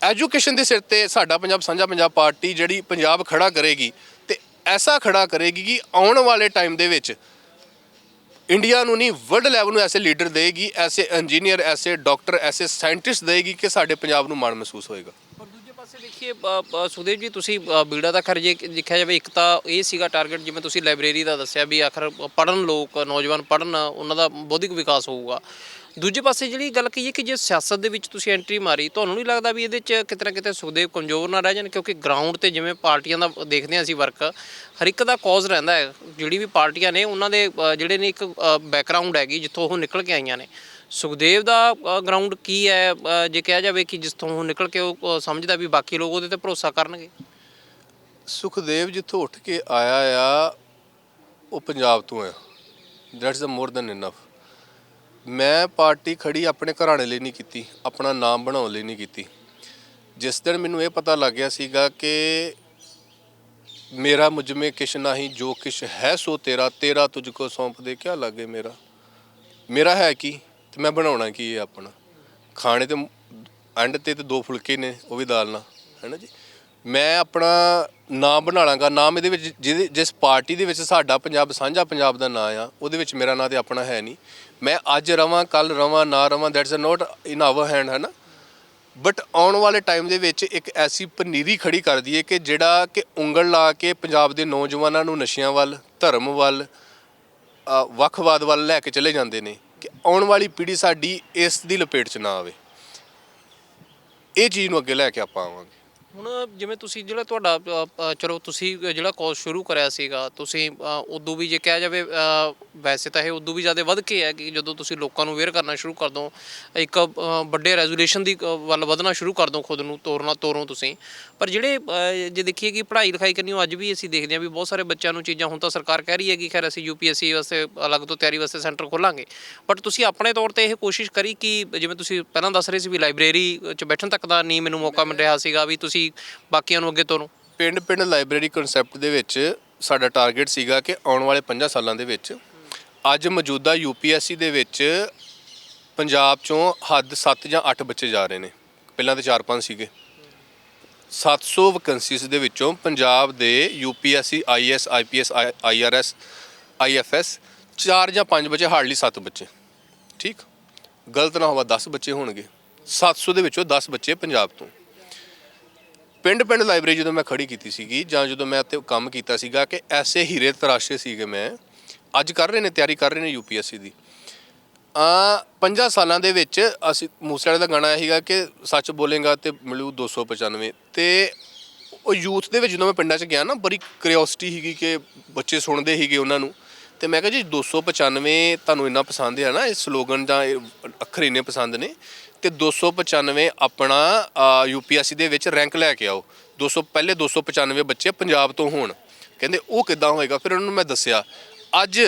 ਐਜੂਕੇਸ਼ਨ ਦੇ ਸਿਰ ਤੇ ਸਾਡਾ ਪੰਜਾਬ ਸਾਂਝਾ ਪੰਜਾਬ ਪਾਰਟੀ ਜਿਹੜੀ ਪੰਜਾਬ ਖੜਾ ਕਰੇਗੀ ਤੇ ਐਸਾ ਖੜਾ ਕਰੇਗੀ ਕਿ ਆਉਣ ਵਾਲੇ ਟਾਈਮ ਦੇ ਵਿੱਚ ਇੰਡੀਆ ਨੂੰ ਨਹੀਂ ਵਰਲਡ ਲੈਵਲ ਨੂੰ ਐਸੇ ਲੀਡਰ ਦੇਗੀ ਐਸੇ ਇੰਜੀਨੀਅਰ ਐਸੇ ਡਾਕਟਰ ਐਸੇ ਸਾਇੰਟਿਸਟ ਦੇਗੀ ਕਿ ਸਾਡੇ ਪੰਜਾਬ ਨੂੰ ਮਾਣ ਮਹਿਸੂਸ ਹੋਏਗਾ। ਪਰ ਦੂਜੇ ਪਾਸੇ ਦੇਖੀਏ ਅ, ਸੁਖਦੇਵ ਜੀ ਤੁਸੀਂ ਬੀੜਾ ਦਾ ਖਰ ਜੇ ਦੇਖਿਆ ਜਾਵੇ ਇੱਕ ਤਾਂ ਇਹ ਸੀਗਾ ਟਾਰਗੇਟ ਜਿਵੇਂ ਤੁਸੀਂ ਲਾਇਬ੍ਰੇਰੀ ਦਾ ਦੱਸਿਆ ਵੀ ਆਖਰ ਪੜਨ ਲੋਕ ਨੌਜਵਾਨ ਪੜਨ ਉਹਨਾਂ ਦਾ ਬੌਧਿਕ ਵਿਕਾਸ ਹੋਊਗਾ। ਦੂਜੇ ਪਾਸੇ ਜਿਹੜੀ ਗੱਲ ਕਹੀਏ ਕਿ ਜੇ ਸਿਆਸਤ ਦੇ ਵਿੱਚ ਤੁਸੀਂ ਐਂਟਰੀ ਮਾਰੀ, ਤੁਹਾਨੂੰ ਨਹੀਂ ਲੱਗਦਾ ਵੀ ਇਹਦੇ 'ਚ ਕਿਤੇ ਨਾ ਕਿਤੇ ਸੁਖਦੇਵ ਕਮਜ਼ੋਰ ਨਾ ਰਹਿ ਜਾਣ? ਕਿਉਂਕਿ ਗਰਾਊਂਡ ਤੇ ਜਿਵੇਂ ਪਾਰਟੀਆਂ ਦਾ ਦੇਖਦੇ ਹਾਂ ਅਸੀਂ ਵਰਕ ਹਰ ਇੱਕ ਦਾ ਕੌਜ਼ ਰਹਿੰਦਾ ਹੈ। ਜਿਹੜੀ ਵੀ ਪਾਰਟੀਆਂ ਨੇ, ਉਹਨਾਂ ਦੇ ਜਿਹੜੇ ਨੇ ਇੱਕ ਬੈਕਗ੍ਰਾਉਂਡ ਹੈਗੀ, ਜਿੱਥੋਂ ਉਹ ਨਿਕਲ ਕੇ ਆਈਆਂ ਨੇ। ਸੁਖਦੇਵ ਦਾ ਗਰਾਊਂਡ ਕੀ ਹੈ? ਜੇ ਕਿਹਾ ਜਾਵੇ ਕਿ ਜਿੱਥੋਂ ਉਹ ਨਿਕਲ ਕੇ ਉਹ ਸਮਝਦਾ ਵੀ ਬਾਕੀ ਲੋਕ ਉਹਦੇ ਤੇ ਭਰੋਸਾ ਕਰਨਗੇ। ਸੁਖਦੇਵ ਜਿੱਥੋਂ ਉੱਠ ਕੇ ਆਇਆ ਆ, ਉਹ ਪੰਜਾਬ ਤੋਂ ਆ। That's a more than enough ਮੈਂ ਪਾਰਟੀ ਖੜੀ ਆਪਣੇ ਘਰਾਣੇ ਲਈ ਨਹੀਂ ਕੀਤੀ, ਆਪਣਾ ਨਾਮ ਬਣਾਉਣ ਲਈ ਨਹੀਂ ਕੀਤੀ। ਜਿਸ ਦਿਨ ਮੈਨੂੰ ਇਹ ਪਤਾ ਲੱਗ ਗਿਆ ਸੀਗਾ ਕਿ ਮੇਰਾ ਮੁਝਮੇ ਕਿਛ ਨਹੀਂ ਜੋ ਕਿਛ ਹੈ ਸੋ ਤੇਰਾ ਤੇਰਾ ਤੁਝ ਕੋ ਸੌਂਪ ਦੇ, ਕਿਆ ਲੱਗੇ ਮੇਰਾ? ਮੇਰਾ ਹੈ ਕੀ? ਤੇ ਮੈਂ ਬਣਾਉਣਾ ਕੀ ਹੈ ਆਪਣਾ? ਖਾਣੇ ਤੇ ਐਂਡ ਤੇ ਤੇ ਦੋ ਫੁਲਕੇ ਨੇ, ਉਹ ਵੀ ਦਾਲ ਨਾਲ, ਹੈਨਾ ਜੀ? ਮੈਂ ਆਪਣਾ ਨਾਮ ਬਣਾ ਲਾਂਗਾ, ਨਾਮ ਇਹਦੇ ਵਿੱਚ, ਜਿਹਦੇ, ਜਿਸ ਪਾਰਟੀ ਦੇ ਵਿੱਚ ਸਾਡਾ ਪੰਜਾਬ, ਸਾਂਝਾ ਪੰਜਾਬ ਦਾ ਨਾਂ ਆ, ਉਹਦੇ ਵਿੱਚ ਮੇਰਾ ਨਾਂ ਤੇ ਆਪਣਾ ਹੈ ਨਹੀਂ। ਮੈਂ ਅੱਜ ਰਵਾਂ, ਕੱਲ ਰਵਾਂ, ਨਾ ਰਵਾਂ that's not in our hand ਹੈ ਨਾ? ਬਟ ਆਉਣ ਵਾਲੇ ਟਾਈਮ ਦੇ ਵਿੱਚ ਇੱਕ ਐਸੀ ਪਨੀਰੀ ਖੜੀ ਕਰ ਦਈਏ ਕਿ ਜਿਹੜਾ ਕਿ ਉਂਗਲ ਲਾ ਕੇ ਪੰਜਾਬ ਦੇ ਨੌਜਵਾਨਾਂ ਨੂੰ ਨਸ਼ਿਆਂ ਵੱਲ, ਧਰਮ ਵੱਲ ਵੱਖਵਾਦ ਵੱਲ ਲੈ ਕੇ ਚਲੇ ਜਾਂਦੇ ਨੇ ਕਿ ਆਉਣ ਵਾਲੀ ਪੀੜ੍ਹੀ ਸਾਡੀ ਇਸ ਦੀ ਲਪੇਟ 'ਚ ਨਾ ਆਵੇ। ਇਹ ਚੀਜ਼ ਨੂੰ ਅੱਗੇ ਲੈ ਕੇ ਆਪਾਂ ਆਵਾਂਗੇ। ਹੁਣ ਜਿਵੇਂ ਤੁਸੀਂ ਜਿਹੜਾ ਤੁਹਾਡਾ ਅ, ਅ, ਚਲੋ ਤੁਸੀਂ ਜਿਹੜਾ ਕੋਰਸ ਸ਼ੁਰੂ ਕਰਿਆ ਸੀਗਾ ਤੁਸੀਂ ਅ, ਉਦੋਂ ਵੀ ਜੇ ਕਿਹਾ ਜਾਵੇ ਅ, ਵੈਸੇ ਤਾਂ ਇਹ ਉਦੋਂ ਵੀ ਜ਼ਿਆਦਾ ਵੱਧ ਕੇ ਹੈ ਕਿ ਜਦੋਂ ਤੁਸੀਂ ਲੋਕਾਂ ਨੂੰ ਅਵੇਅਰ ਕਰਨਾ ਸ਼ੁਰੂ ਕਰ ਦੋ ਇੱਕ ਅ, ਵੱਡੇ ਰੈਜ਼ੋਲੂਸ਼ਨ ਦੀ ਅ, ਵੱਲ ਵਧਣਾ ਸ਼ੁਰੂ ਕਰ ਦੋ ਖੁਦ ਨੂੰ ਤੋਰਨਾ ਤੋਰੋ ਤੁਸੀਂ। ਪਰ ਜਿਹੜੇ ਅ, ਜੇ ਦੇਖੀਏ ਕਿ ਪੜ੍ਹਾਈ ਲਿਖਾਈ ਕਰਨੀ ਉਹ ਅੱਜ ਵੀ ਅਸੀਂ ਦੇਖਦੇ ਹਾਂ ਵੀ ਬਹੁਤ ਸਾਰੇ ਬੱਚਿਆਂ ਨੂੰ ਚੀਜ਼ਾਂ ਹੁਣ ਤਾਂ ਸਰਕਾਰ ਕਹਿ ਰਹੀ ਹੈ ਕਿ ਖੈਰ ਅਸੀਂ ਯੂਪੀਐਸਸੀ ਵਾਸਤੇ ਅਲੱਗ ਤੋਂ ਤਿਆਰੀ ਵਾਸਤੇ ਸੈਂਟਰ ਖੋਲਾਂਗੇ। ਬਟ ਤੁਸੀਂ ਆਪਣੇ ਤੌਰ ਤੇ ਇਹ ਕੋਸ਼ਿਸ਼ ਕਰੀ ਕਿ ਜਿਵੇਂ ਤੁਸੀਂ ਪਹਿਲਾਂ ਦੱਸ ਰਹੇ ਸੀ ਵੀ ਲਾਇਬ੍ਰੇਰੀ 'ਚ ਬੈਠਣ ਤੱਕ ਦਾ ਨਹੀਂ ਮੈਨੂੰ ਮੌਕਾ ਮਿਲ ਰਿਹਾ ਸੀਗਾ ਵੀ ਤੁਸੀਂ ਬਾਕੀਆਂ ਨੂੰ ਅੱਗੇ ਤੋਰੋ। ਪਿੰਡ ਪਿੰਡ ਲਾਇਬ੍ਰੇਰੀ ਕਨਸੈਪਟ ਦੇ ਵਿੱਚ ਸਾਡਾ ਟਾਰਗੇਟ ਸੀਗਾ ਕਿ ਆਉਣ ਵਾਲੇ 5 ਸਾਲਾਂ ਦੇ ਵਿੱਚ ਅੱਜ ਮੌਜੂਦਾ ਯੂਪੀਐਸਸੀ ਦੇ ਵਿੱਚ ਪੰਜਾਬ ਚੋਂ ਹੱਦ 7 ਜਾਂ 8 ਬੱਚੇ ਜਾ ਰਹੇ ਨੇ। ਪਹਿਲਾਂ ਤਾਂ 4-5 ਸੀਗੇ। 700 ਵੈਕੈਂਸੀਜ਼ ਦੇ ਵਿੱਚੋਂ ਪੰਜਾਬ ਦੇ UPSC IAS IPS IRS IFS 4 ਜਾਂ 5 ਬੱਚੇ ਹਾਰਡਲੀ 7 ਬੱਚੇ। ਠੀਕ? ਗਲਤ ਨਾ ਹੋਵਾ 10 ਬੱਚੇ ਹੋਣਗੇ। 700 ਦੇ ਵਿੱਚੋਂ 10 ਬੱਚੇ ਪੰਜਾਬ ਤੋਂ। ਪਿੰਡ ਪਿੰਡ ਲਾਇਬ੍ਰੇਰੀ ਜਦੋਂ ਮੈਂ ਖੜੀ ਕੀਤੀ ਸੀਗੀ ਜਾਂ ਜਦੋਂ ਮੈਂ ਉੱਤੇ ਕੰਮ ਕੀਤਾ ਸੀਗਾ ਕਿ ਐਸੇ ਹੀਰੇ ਤਰਾਸ਼ੇ ਸੀਗੇ ਮੈਂ, ਅੱਜ ਕਰ ਰਹੇ ਨੇ, ਤਿਆਰੀ ਕਰ ਰਹੇ ਨੇ ਯੂਪੀਐਸਸੀ ਦੀ। ਆ ਪੰਜਾਂ ਸਾਲਾਂ ਦੇ ਵਿੱਚ ਅਸੀਂ ਮੂਸੇਵਾਲੇ ਦਾ ਗਾਣਾ ਸੀਗਾ ਕਿ ਸੱਚ ਬੋਲੇਗਾ ਤੇ ਮਿਲੂ 295 ਤੇ ਉਹ ਯੂਥ ਦੇ ਵਿੱਚ ਜਦੋਂ ਮੈਂ ਪਿੰਡਾਂ 'ਚ ਗਿਆ ਨਾ, ਬੜੀ ਕਿਉਰਿਓਸਿਟੀ ਸੀਗੀ ਕਿ ਬੱਚੇ ਸੁਣਦੇ ਸੀਗੇ ਉਹਨਾਂ ਨੂੰ ਤੇ ਮੈਂ ਕਿਹਾ ਜੀ 295 ਤੁਹਾਨੂੰ ਇੰਨਾ ਪਸੰਦ ਹੈ ਨਾ, ਇਹ ਸਲੋਗਨ ਜਾਂ ਇਹ ਅੱਖਰ ਇੰਨੇ ਪਸੰਦ ਨੇ ਤੇ 295 ਆਪਣਾ ਯੂਪੀਐਸਸੀ ਦੇ ਵਿੱਚ ਰੈਂਕ ਲੈ ਕੇ ਆਓ। 200 ਪਹਿਲੇ 295 ਬੱਚੇ ਪੰਜਾਬ ਤੋਂ ਹੋਣ। ਕਹਿੰਦੇ ਉਹ ਕਿੱਦਾਂ ਹੋਏਗਾ? ਫਿਰ ਉਹਨਾਂ ਨੂੰ ਮੈਂ ਦੱਸਿਆ, ਅੱਜ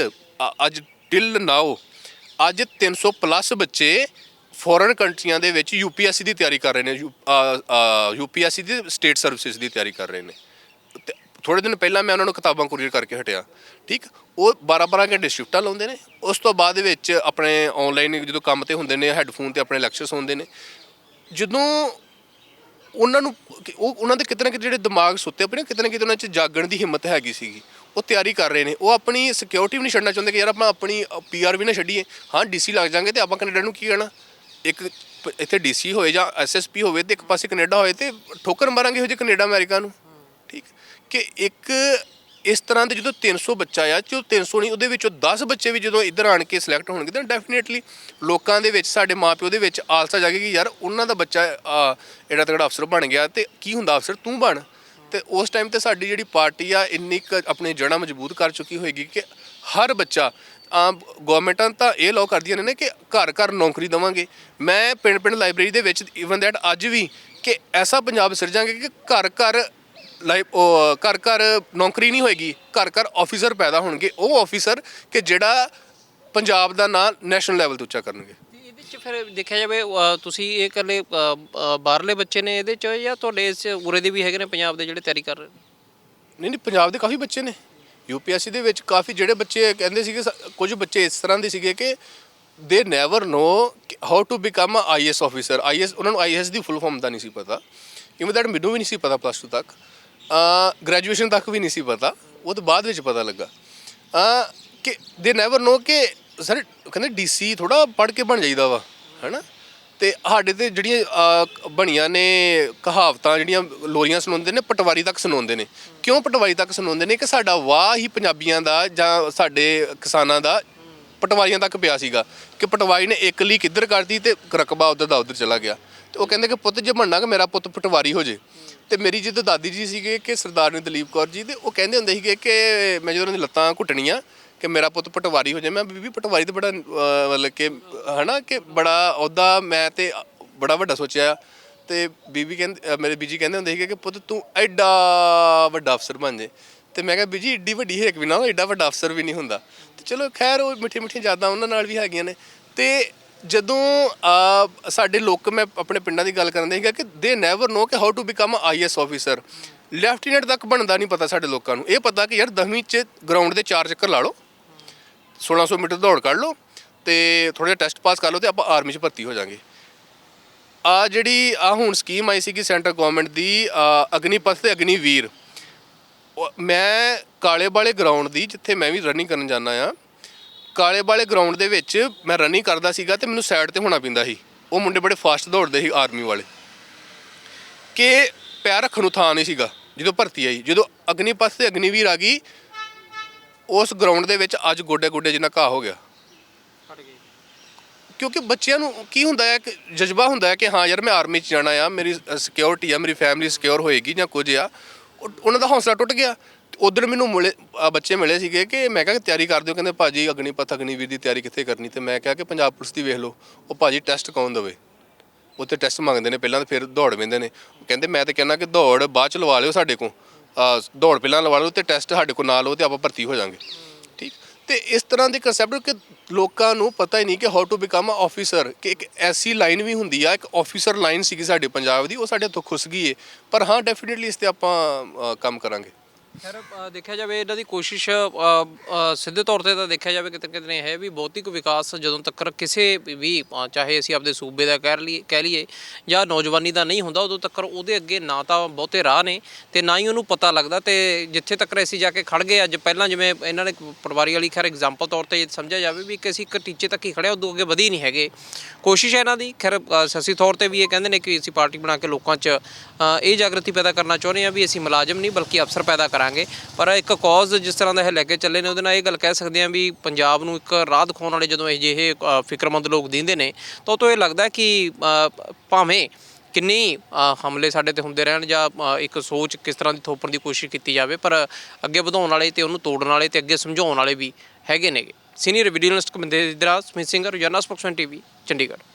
ਅੱਜ ਟਿਲ ਨਾਓ ਅੱਜ 300 ਪਲੱਸ ਬੱਚੇ ਫੋਰਨ ਕੰਟਰੀਆਂ ਦੇ ਵਿੱਚ ਯੂਪੀਐਸਸੀ ਦੀ ਤਿਆਰੀ ਕਰ ਰਹੇ ਨੇ ਯੂਪੀਐਸਸੀ ਦੀ ਸਟੇਟ ਸਰਵਿਸਿਜ਼ ਦੀ ਤਿਆਰੀ ਕਰ ਰਹੇ ਨੇ। ਥੋੜੇ ਦਿਨ ਪਹਿਲਾਂ ਮੈਂ ਉਹਨਾਂ ਨੂੰ ਕਿਤਾਬਾਂ ਕੁਰੀਅਰ ਕਰਕੇ ਹਟਿਆ, ਠੀਕ? ਉਹ 12-12 ਘੰਟੇ ਸ਼ਿਫਟਾਂ ਲਾਉਂਦੇ ਨੇ, ਉਸ ਤੋਂ ਬਾਅਦ ਵਿੱਚ ਆਪਣੇ ਆਨਲਾਈਨ ਜਦੋਂ ਕੰਮ ਤੇ ਹੁੰਦੇ ਨੇ ਹੈੱਡਫੋਨ ਤੇ ਆਪਣੇ ਲੈਕਚਰਸ ਹੁੰਦੇ ਨੇ, ਜਦੋਂ ਉਹਨਾਂ ਨੂੰ ਉਹ, ਉਹਨਾਂ ਦੇ ਕਿਤੇ ਨਾ ਕਿਤੇ ਜਿਹੜੇ ਦਿਮਾਗ ਸੁੱਤੇ ਪਏ ਨੇ, ਕਿਤੇ ਨਾ ਕਿਤੇ ਉਹਨਾਂ 'ਚ ਜਾਗਣ ਦੀ ਹਿੰਮਤ ਹੈਗੀ ਸੀਗੀ। ਉਹ ਤਿਆਰੀ ਕਰ ਰਹੇ ਨੇ, ਉਹ ਆਪਣੀ ਸਿਕਿਉਰਿਟੀ ਵੀ ਨਹੀਂ ਛੱਡਣਾ ਚਾਹੁੰਦੇ ਕਿ ਯਾਰ ਆਪਾਂ ਆਪਣੀ ਪੀਆਰ ਵੀ ਨਾ ਛੱਡੀਏ। ਹਾਂ ਡੀਸੀ ਲੱਗ ਜਾਾਂਗੇ ਤੇ ਆਪਾਂ ਕੈਨੇਡਾ ਨੂੰ ਕੀ ਕਹਿਣਾ? ਇੱਕ ਪ- ਇੱਥੇ ਡੀਸੀ ਹੋਏ ਜਾਂ ਐਸਐਸਪੀ ਹੋਵੇ ਤੇ ਇੱਕ ਪਾਸੇ ਕੈਨੇਡਾ ਹੋਏ ਤੇ ਠੋਕਰ ਮਾਰਾਂਗੇ ਇਹੋ ਜਿਹੇ ਕੈਨੇਡਾ ਅਮਰੀਕਾ ਨੂੰ। ਕਿ ਇੱਕ ਇਸ ਤਰ੍ਹਾਂ ਦੇ ਜਦੋਂ 300 ਬੱਚਾ ਆ ਜੋ 300 ਨਹੀਂ ਉਹਦੇ ਵਿੱਚੋਂ 10 ਬੱਚੇ ਵੀ ਜਦੋਂ ਇੱਧਰ ਆਣ ਕੇ ਸਿਲੈਕਟ ਹੋਣਗੇ ਤਾਂ ਡੈਫੀਨੇਟਲੀ ਲੋਕਾਂ ਦੇ ਵਿੱਚ ਸਾਡੇ ਮਾਪਿਓ ਦੇ ਵਿੱਚ ਆਲਸਾ ਜਾਗੇਗੀ ਯਾਰ ਉਹਨਾਂ ਦਾ ਬੱਚਾ ਆ, ਐਡਾ ਤਗੜਾ ਅਫਸਰ ਬਣ ਗਿਆ ਤੇ ਕੀ ਹੁੰਦਾ ਅਫਸਰ? ਤੂੰ ਬਣ। ਤੇ ਉਸ ਟਾਈਮ ਤੇ ਸਾਡੀ ਜਿਹੜੀ ਪਾਰਟੀ ਆ ਇੰਨੀ ਕੁ ਆਪਣੀ ਜੜ੍ਹਾਂ ਮਜ਼ਬੂਤ ਕਰ ਚੁੱਕੀ ਹੋਏਗੀ ਕਿ ਹਰ ਬੱਚਾ ਆਮ ਗਵਰਨਮੈਂਟਾਂ ਤਾਂ ਇਹ ਲਾਅ ਕਰਦੀਆਂ ਨੇ ਕਿ ਘਰ ਘਰ ਨੌਕਰੀ ਦੇਵਾਂਗੇ। ਮੈਂ ਪਿੰਡ ਪਿੰਡ ਲਾਇਬ੍ਰੇਰੀ ਦੇ ਵਿੱਚ ਇਵਨ ਦੈਟ ਅੱਜ ਵੀ ਕਿ ਐਸਾ ਪੰਜਾਬ ਸਿਰਜਾਂਗੇ ਕਿ ਘਰ ਘਰ ਉਹ ਘਰ ਘਰ ਨੌਕਰੀ ਨਹੀਂ ਹੋਏਗੀ ਘਰ ਘਰ ਆਫੀਸਰ ਪੈਦਾ ਹੋਣਗੇ ਉਹ ਆਫੀਸਰ ਕਿ ਜਿਹੜਾ ਪੰਜਾਬ ਦਾ ਨਾਂ ਨੈਸ਼ਨਲ ਲੈਵਲ ਤੇ ਉੱਚਾ ਕਰਨਗੇ। ਇਹਦੇ ਚ ਫਿਰ ਦੇਖਿਆ ਜਾਵੇ ਤੁਸੀਂ ਇਹ ਅ, ਬਾਹਰਲੇ ਬੱਚੇ ਨੇ ਇਹਦੇ ਚ ਜਾਂ ਤੁਹਾਡੇ ਇਸ ਉਰੇ ਦੇ ਵੀ ਹੈਗੇ ਨੇ ਪੰਜਾਬ ਦੇ ਜਿਹੜੇ ਤਿਆਰੀ ਕਰ ਰਹੇ ਨੇ? ਨਹੀਂ ਨਹੀਂ ਪੰਜਾਬ ਦੇ ਕਾਫੀ ਬੱਚੇ ਨੇ। ਯੂਪੀਐਸਸੀ ਦੇ ਵਿੱਚ ਕਾਫੀ ਜਿਹੜੇ ਬੱਚੇ ਕਹਿੰਦੇ ਸੀਗੇ ਕੁਝ ਬੱਚੇ ਇਸ ਤਰ੍ਹਾਂ ਦੇ ਸੀਗੇ ਕਿ they never know how to become a IAS officer IAS ਉਹਨਾਂ ਨੂੰ ਆਈਐਸ ਦੀ ਫੁੱਲ ਫਾਰਮ ਦਾ ਨਹੀਂ ਸੀ ਪਤਾ। ਇਵਨ ਦੈਟ ਮੈਨੂੰ ਵੀ ਨਹੀਂ ਸੀ ਪਤਾ ਪਲੱਸ 2 ਤੱਕ। ਗ੍ਰੈਜੂਏਸ਼ਨ ਤੱਕ ਵੀ ਨਹੀਂ ਸੀ ਪਤਾ। ਉਹ ਤੋਂ ਬਾਅਦ ਵਿੱਚ ਪਤਾ ਲੱਗਾ। ਅ ਕਿ ਦੇ ਨੈਵਰ ਨੋ ਕਿ ਸਰ, ਕਹਿੰਦੇ ਡੀਸੀ ਥੋੜਾ ਪੜ੍ਹ ਕੇ ਬਣ ਜਾਈਦਾ ਵਾ, ਹੈਨਾ? ਤੇ ਸਾਡੇ ਤੇ ਜਿਹੜੀਆਂ ਬਣੀਆਂ ਨੇ ਕਹਾਵਤਾਂ, ਜਿਹੜੀਆਂ ਲੋਰੀਆਂ ਸੁਣਾਉਂਦੇ ਨੇ, ਪਟਵਾਰੀ ਤੱਕ ਸੁਣਾਉਂਦੇ ਨੇ। ਕਿਉਂ ਪਟਵਾਰੀ ਤੱਕ ਸੁਣਾਉਂਦੇ ਨੇ? ਕਿ ਸਾਡਾ ਵਾਹ ਹੀ ਪੰਜਾਬੀਆਂ ਦਾ ਜਾਂ ਸਾਡੇ ਕਿਸਾਨਾਂ ਦਾ ਪਟਵਾਰੀਆਂ ਤੱਕ ਪਿਆ ਸੀਗਾ। ਕਿ ਪਟਵਾਰੀ ਨੇ ਇੱਕ ਲਈ ਕਿੱਧਰ ਕਰਤੀ ਤੇ ਰਕਬਾ ਉਧਰ ਦਾ ਉਧਰ ਚਲਾ ਗਿਆ। ਤੇ ਉਹ ਕਹਿੰਦੇ ਕਿ ਪੁੱਤ, ਜੇ ਬਣਨਾ ਕਿ ਮੇਰਾ ਪੁੱਤ ਪਟਵਾਰੀ ਹੋ ਜੇ। ਤੇ ਮੇਰੀ ਜਦੋਂ ਦਾਦੀ ਜੀ ਸੀਗੇ ਕਿ ਸਰਦਾਰ ਨੇ ਦਲੀਪ ਕੌਰ ਜੀ ਤੇ ਉਹ ਕਹਿੰਦੇ ਹੁੰਦੇ ਸੀਗੇ ਕਿ ਮੈਂ ਜਦੋਂ ਉਹਨਾਂ ਦੀ ਲੱਤਾਂ ਘੁੱਟਣੀਆਂ ਕਿ ਮੇਰਾ ਪੁੱਤ ਪਟਵਾਰੀ ਹੋ ਜਾਏ। ਮੈਂ ਬੀਬੀ ਪਟਵਾਰੀ ਤੇ ਬੜਾ ਮਤਲਬ ਕਿ, ਹਨਾ ਕਿ ਬੜਾ ਉਹਦਾ ਮੈਂ ਤੇ ਬੜਾ ਵੱਡਾ ਸੋਚਿਆ। ਤੇ ਬੀਬੀ ਕਹਿੰਦੇ ਮੇਰੇ ਬੀਜੀ ਕਹਿੰਦੇ ਹੁੰਦੇ ਸੀਗੇ ਕਿ ਪੁੱਤ ਤੂੰ ਐਡਾ ਵੱਡਾ ਅਫਸਰ ਬਣ ਜੇ ਤੇ ਮੈਂ ਕਿਹਾ, ਬੀਜੀ ਏਡੀ ਵੱਡੀ ਹੇਕ ਵੀ ਨਾ ਐਡਾ ਵੱਡਾ ਅਫਸਰ ਵੀ ਨਹੀਂ ਹੁੰਦਾ। ਤੇ ਚਲੋ ਖੈਰ ਉਹ ਮਿੱਠੀ ਮਿੱਠੀਆਂ ਯਾਦਾਂ ਉਹਨਾਂ ਨਾਲ ਵੀ ਹੈਗੀਆਂ ਨੇ। ਤੇ ਜਦੋਂ ਸਾਡੇ ਲੋਕ ਮੈਂ ਆਪਣੇ ਪਿੰਡਾਂ ਦੀ ਗੱਲ ਕਰਨ ਦੇ ਸੀਗਾ ਕਿ ਦੇ ਨੈਵਰ ਨੋ ਕਿ how to become IAS officer lieutenant ਤੱਕ ਬਣਦਾ ਨਹੀਂ ਪਤਾ ਸਾਡੇ ਲੋਕਾਂ ਨੂੰ। ਇਹ ਪਤਾ ਕਿ ਯਾਰ 10ਵੀਂ ਚ ਗਰਾਊਂਡ ਦੇ ਚਾਰ ਚੱਕਰ ਲਾ ਲਓ 1600 ਮੀਟਰ ਦੌੜ ਕੱਢ ਲਓ ਤੇ ਥੋੜਾ ਜਿਹਾ ਟੈਸਟ ਪਾਸ ਕਰ ਲਓ ਤੇ ਆਪਾਂ ਆਰਮੀ 'ਚ ਭਰਤੀ ਹੋ ਜਾਾਂਗੇ। ਆ ਜਿਹੜੀ ਆ ਹੁਣ ਸਕੀਮ ਆਈ ਸੀ ਕਿ ਸੈਂਟਰ ਗਵਰਨਮੈਂਟ ਦੀ ਅਹ, ਅਗਨੀਪਥ ਤੇ ਅਗਨੀਵੀਰ। ਮੈਂ ਕਾਲੇ ਵਾਲੇ ਗਰਾਊਂਡ ਦੀ ਜਿੱਥੇ ਮੈਂ ਵੀ ਰਨਿੰਗ ਕਰਨ ਜਾਂਦਾ ਆ ਕਾਲੇ ਵਾਲੇ ਗਰਾਊਂਡ ਦੇ ਵਿੱਚ ਮੈਂ ਰਨਿੰਗ ਕਰਦਾ ਸੀਗਾ ਤੇ ਮੈਨੂੰ ਸਾਈਡ ਤੇ ਹੋਣਾ ਪੈਂਦਾ ਸੀ। ਉਹ ਮੁੰਡੇ ਬੜੇ ਫਾਸਟ ਦੌੜਦੇ ਸੀ ਆਰਮੀ ਵਾਲੇ। ਕਿ ਪੈਰ ਰੱਖਣ ਨੂੰ ਥਾਂ ਨਹੀਂ ਸੀਗਾ, ਜਦੋਂ ਭਰਤੀ ਆਈ। ਜਦੋਂ ਅਗਨੀਪਥ ਤੇ ਅਗਨੀਵੀਰ ਆ ਗਈ, ਉਸ ਗਰਾਊਂਡ ਦੇ ਵਿੱਚ ਅੱਜ ਗੋਡੇ ਗੋਡੇ ਜਿੰਨਾ ਘਾਹ ਹੋ ਗਿਆ। ਕਿਉਂਕਿ ਬੱਚਿਆਂ ਨੂੰ ਕੀ ਹੁੰਦਾ ਹੈ ਕਿ, ਜਜ਼ਬਾ ਹੁੰਦਾ ਹੈ ਕਿ ਹਾਂ ਯਾਰ ਮੈਂ ਆਰਮੀ 'ਚ ਜਾਣਾ ਆ, ਮੇਰੀ ਸਿਕਿਉਰਿਟੀ ਆ, ਮੇਰੀ ਫੈਮਿਲੀ ਸਿਕਿਉਰ ਹੋਏਗੀ ਜਾਂ ਕੁਝ ਆ, ਉਹ- ਉਹਨਾਂ ਦਾ ਹੌਸਲਾ ਟੁੱਟ ਗਿਆ। ਉਧਰ ਮੈਨੂੰ ਮਿਲੇ ਆ ਬੱਚੇ ਮਿਲੇ ਸੀਗੇ ਕਿ ਮੈਂ ਕਿਹਾ ਕਿ ਤਿਆਰੀ ਕਰ ਦਿਓ ਕਹਿੰਦੇ ਭਾਜੀ ਅਗਨੀਪਥ ਅਗਨੀਵੀਰ ਦੀ ਤਿਆਰੀ ਕਿੱਥੇ ਕਰਨੀ? ਤੇ ਮੈਂ ਕਿਹਾ ਕਿ ਪੰਜਾਬ ਪੁਲਿਸ ਦੀ ਵੇਖ ਲਓ ਉਹ ਭਾਜੀ ਟੈਸਟ ਕੌਣ ਦੇਵੇ? ਉੱਥੇ ਟੈਸਟ ਮੰਗਦੇ ਨੇ ਪਹਿਲਾਂ ਤੇ ਫਿਰ ਦੌੜ ਵੰਦੇ ਨੇ। ਕਹਿੰਦੇ ਮੈਂ ਤੇ ਕਹਿੰਦਾ ਕਿ ਦੌੜ ਬਾਅਦ ਚ ਲਵਾ ਲਿਓ ਸਾਡੇ ਕੋਲ। ਆ ਦੌੜ ਪਹਿਲਾਂ ਲਵਾ ਲਿਓ ਤੇ ਟੈਸਟ ਸਾਡੇ ਕੋਲ ਨਾ ਲਓ ਤੇ ਆਪਾਂ ਭਰਤੀ ਹੋ ਜਾਾਂਗੇ। ਠੀਕ? ਤੇ ਇਸ ਤਰ੍ਹਾਂ ਦੇ ਕਨਸੈਪਟ ਕਿ ਲੋਕਾਂ ਨੂੰ ਪਤਾ ਹੀ ਨਹੀਂ ਕਿ how to become a officer ਕਿ ਇੱਕ ਐਸੀ ਲਾਈਨ ਵੀ ਹੁੰਦੀ ਆ ਇੱਕ ਆਫੀਸਰ ਲਾਈਨ ਸੀਗੀ ਸਾਡੇ ਪੰਜਾਬ ਦੀ ਉਹ ਸਾਡੇ ਹੱਥੋਂ ਖੁੱਸ ਗਈ ਏ। ਪਰ ਹਾਂ ਡੈਫੀਨਿਟਲੀ ਇਸ ਤੇ ਆਪਾਂ ਅ, ਕੰਮ ਕਰਾਂਗੇ। ਖੈਰ ਅ, ਦੇਖਿਆ ਜਾਵੇ ਇਹਨਾਂ ਦੀ ਕੋਸ਼ਿਸ਼ ਅ, ਅ, ਸਿੱਧੇ ਤੌਰ ਤੇ ਤਾਂ ਦੇਖਿਆ ਜਾਵੇ ਕਿਤੇ ਕਿਤੇ ਹੈ ਵੀ ਭੌਤਿਕ ਵਿਕਾਸ ਜਦੋਂ ਤੱਕ ਕਿਸੇ ਵੀ ਅ, ਚਾਹੇ ਅਸੀਂ ਆਪਦੇ ਸੂਬੇ ਦਾ ਕਹਿ ਲਈਏ ਕਹਿ ਲਈਏ ਜਾਂ ਨੌਜਵਾਨੀ ਦਾ ਨਹੀਂ ਹੁੰਦਾ ਉਦੋਂ ਤੱਕ ਉਹਦੇ ਅੱਗੇ ਨਾ ਤਾਂ ਬਹੁਤੇ ਰਾਹ ਨੇ ਤੇ ਨਾ ਹੀ ਉਹਨੂੰ ਪਤਾ ਲੱਗਦਾ ਤੇ ਜਿੱਥੇ ਤੱਕ ਅਸੀਂ ਜਾ ਕੇ ਖੜ ਗਏ ਅੱਜ ਪਹਿਲਾਂ ਜਿਵੇਂ ਇਹਨਾਂ ਨੇ ਪਟਵਾਰੀ ਵਾਲੀ ਖੈਰ ਐਗਜ਼ਾਮਪਲ ਤੌਰ ਤੇ ਸਮਝਿਆ ਜਾਵੇ ਵੀ ਕਿ ਅਸੀਂ ਇੱਕ ਟੀਚੇ ਤੱਕ ਹੀ ਖੜੇ ਉਦੋਂ ਅੱਗੇ ਵਧੀ ਨਹੀਂ ਹੈਗੇ। ਕੋਸ਼ਿਸ਼ ਹੈ ਇਹਨਾਂ ਦੀ ਖੈਰ ਅ, ਸਿਆਸੀ ਤੌਰ ਤੇ ਵੀ ਇਹ ਕਹਿੰਦੇ ਨੇ ਕਿ ਅਸੀਂ ਪਾਰਟੀ ਬਣਾ ਕੇ ਲੋਕਾਂ 'ਚ ਅ, ਇਹ ਜਾਗਰਤੀ ਪੈਦਾ ਕਰਨਾ ਚਾਹੁੰਦੇ ਹਾਂ ਵੀ ਅਸੀਂ ਮੁਲਾਜ਼ਮ ਨਹੀਂ ਬਲਕਿ ਅਫਸਰ ਪੈਦਾ ਕਰਾਂਗੇ। ਕਰਾਂਗੇ। ਪਰ ਇੱਕ ਕਾਜ਼ ਜਿਸ ਤਰ੍ਹਾਂ ਦਾ ਇਹ ਲੈ ਕੇ ਚੱਲੇ ਨੇ, ਉਹਦੇ ਨਾਲ ਇਹ ਗੱਲ ਕਹਿ ਸਕਦੇ ਹਾਂ ਵੀ ਪੰਜਾਬ ਨੂੰ ਇੱਕ ਰਾਹ ਦਿਖਾਉਣ ਵਾਲੇ ਜਦੋਂ ਅਜਿਹੇ ਫਿਕਰਮੰਦ ਲੋਕ ਦਿੰਦੇ ਨੇ, ਤਾਂ ਉਹ ਤੋਂ ਇਹ ਲੱਗਦਾ ਕਿ ਭਾਵੇਂ ਕਿੰਨੀ ਹਮਲੇ ਸਾਡੇ ਤੇ ਹੁੰਦੇ ਰਹਿਣ ਜਾਂ ਇੱਕ ਸੋਚ ਕਿਸ ਤਰ੍ਹਾਂ ਦੀ ਥੋਪਣ ਦੀ ਕੋਸ਼ਿਸ਼ ਕੀਤੀ ਜਾਵੇ, ਪਰ ਅੱਗੇ ਵਧਾਉਣ ਵਾਲੇ ਤੇ ਉਹਨੂੰ ਤੋੜਨ ਵਾਲੇ ਤੇ ਅੱਗੇ ਸਮਝਾਉਣ ਵਾਲੇ ਵੀ ਹੈਗੇ ਨੇਗੇ। Senior video journalist Kaminder Samit Singh Rozana spokesman TV Chandigarh.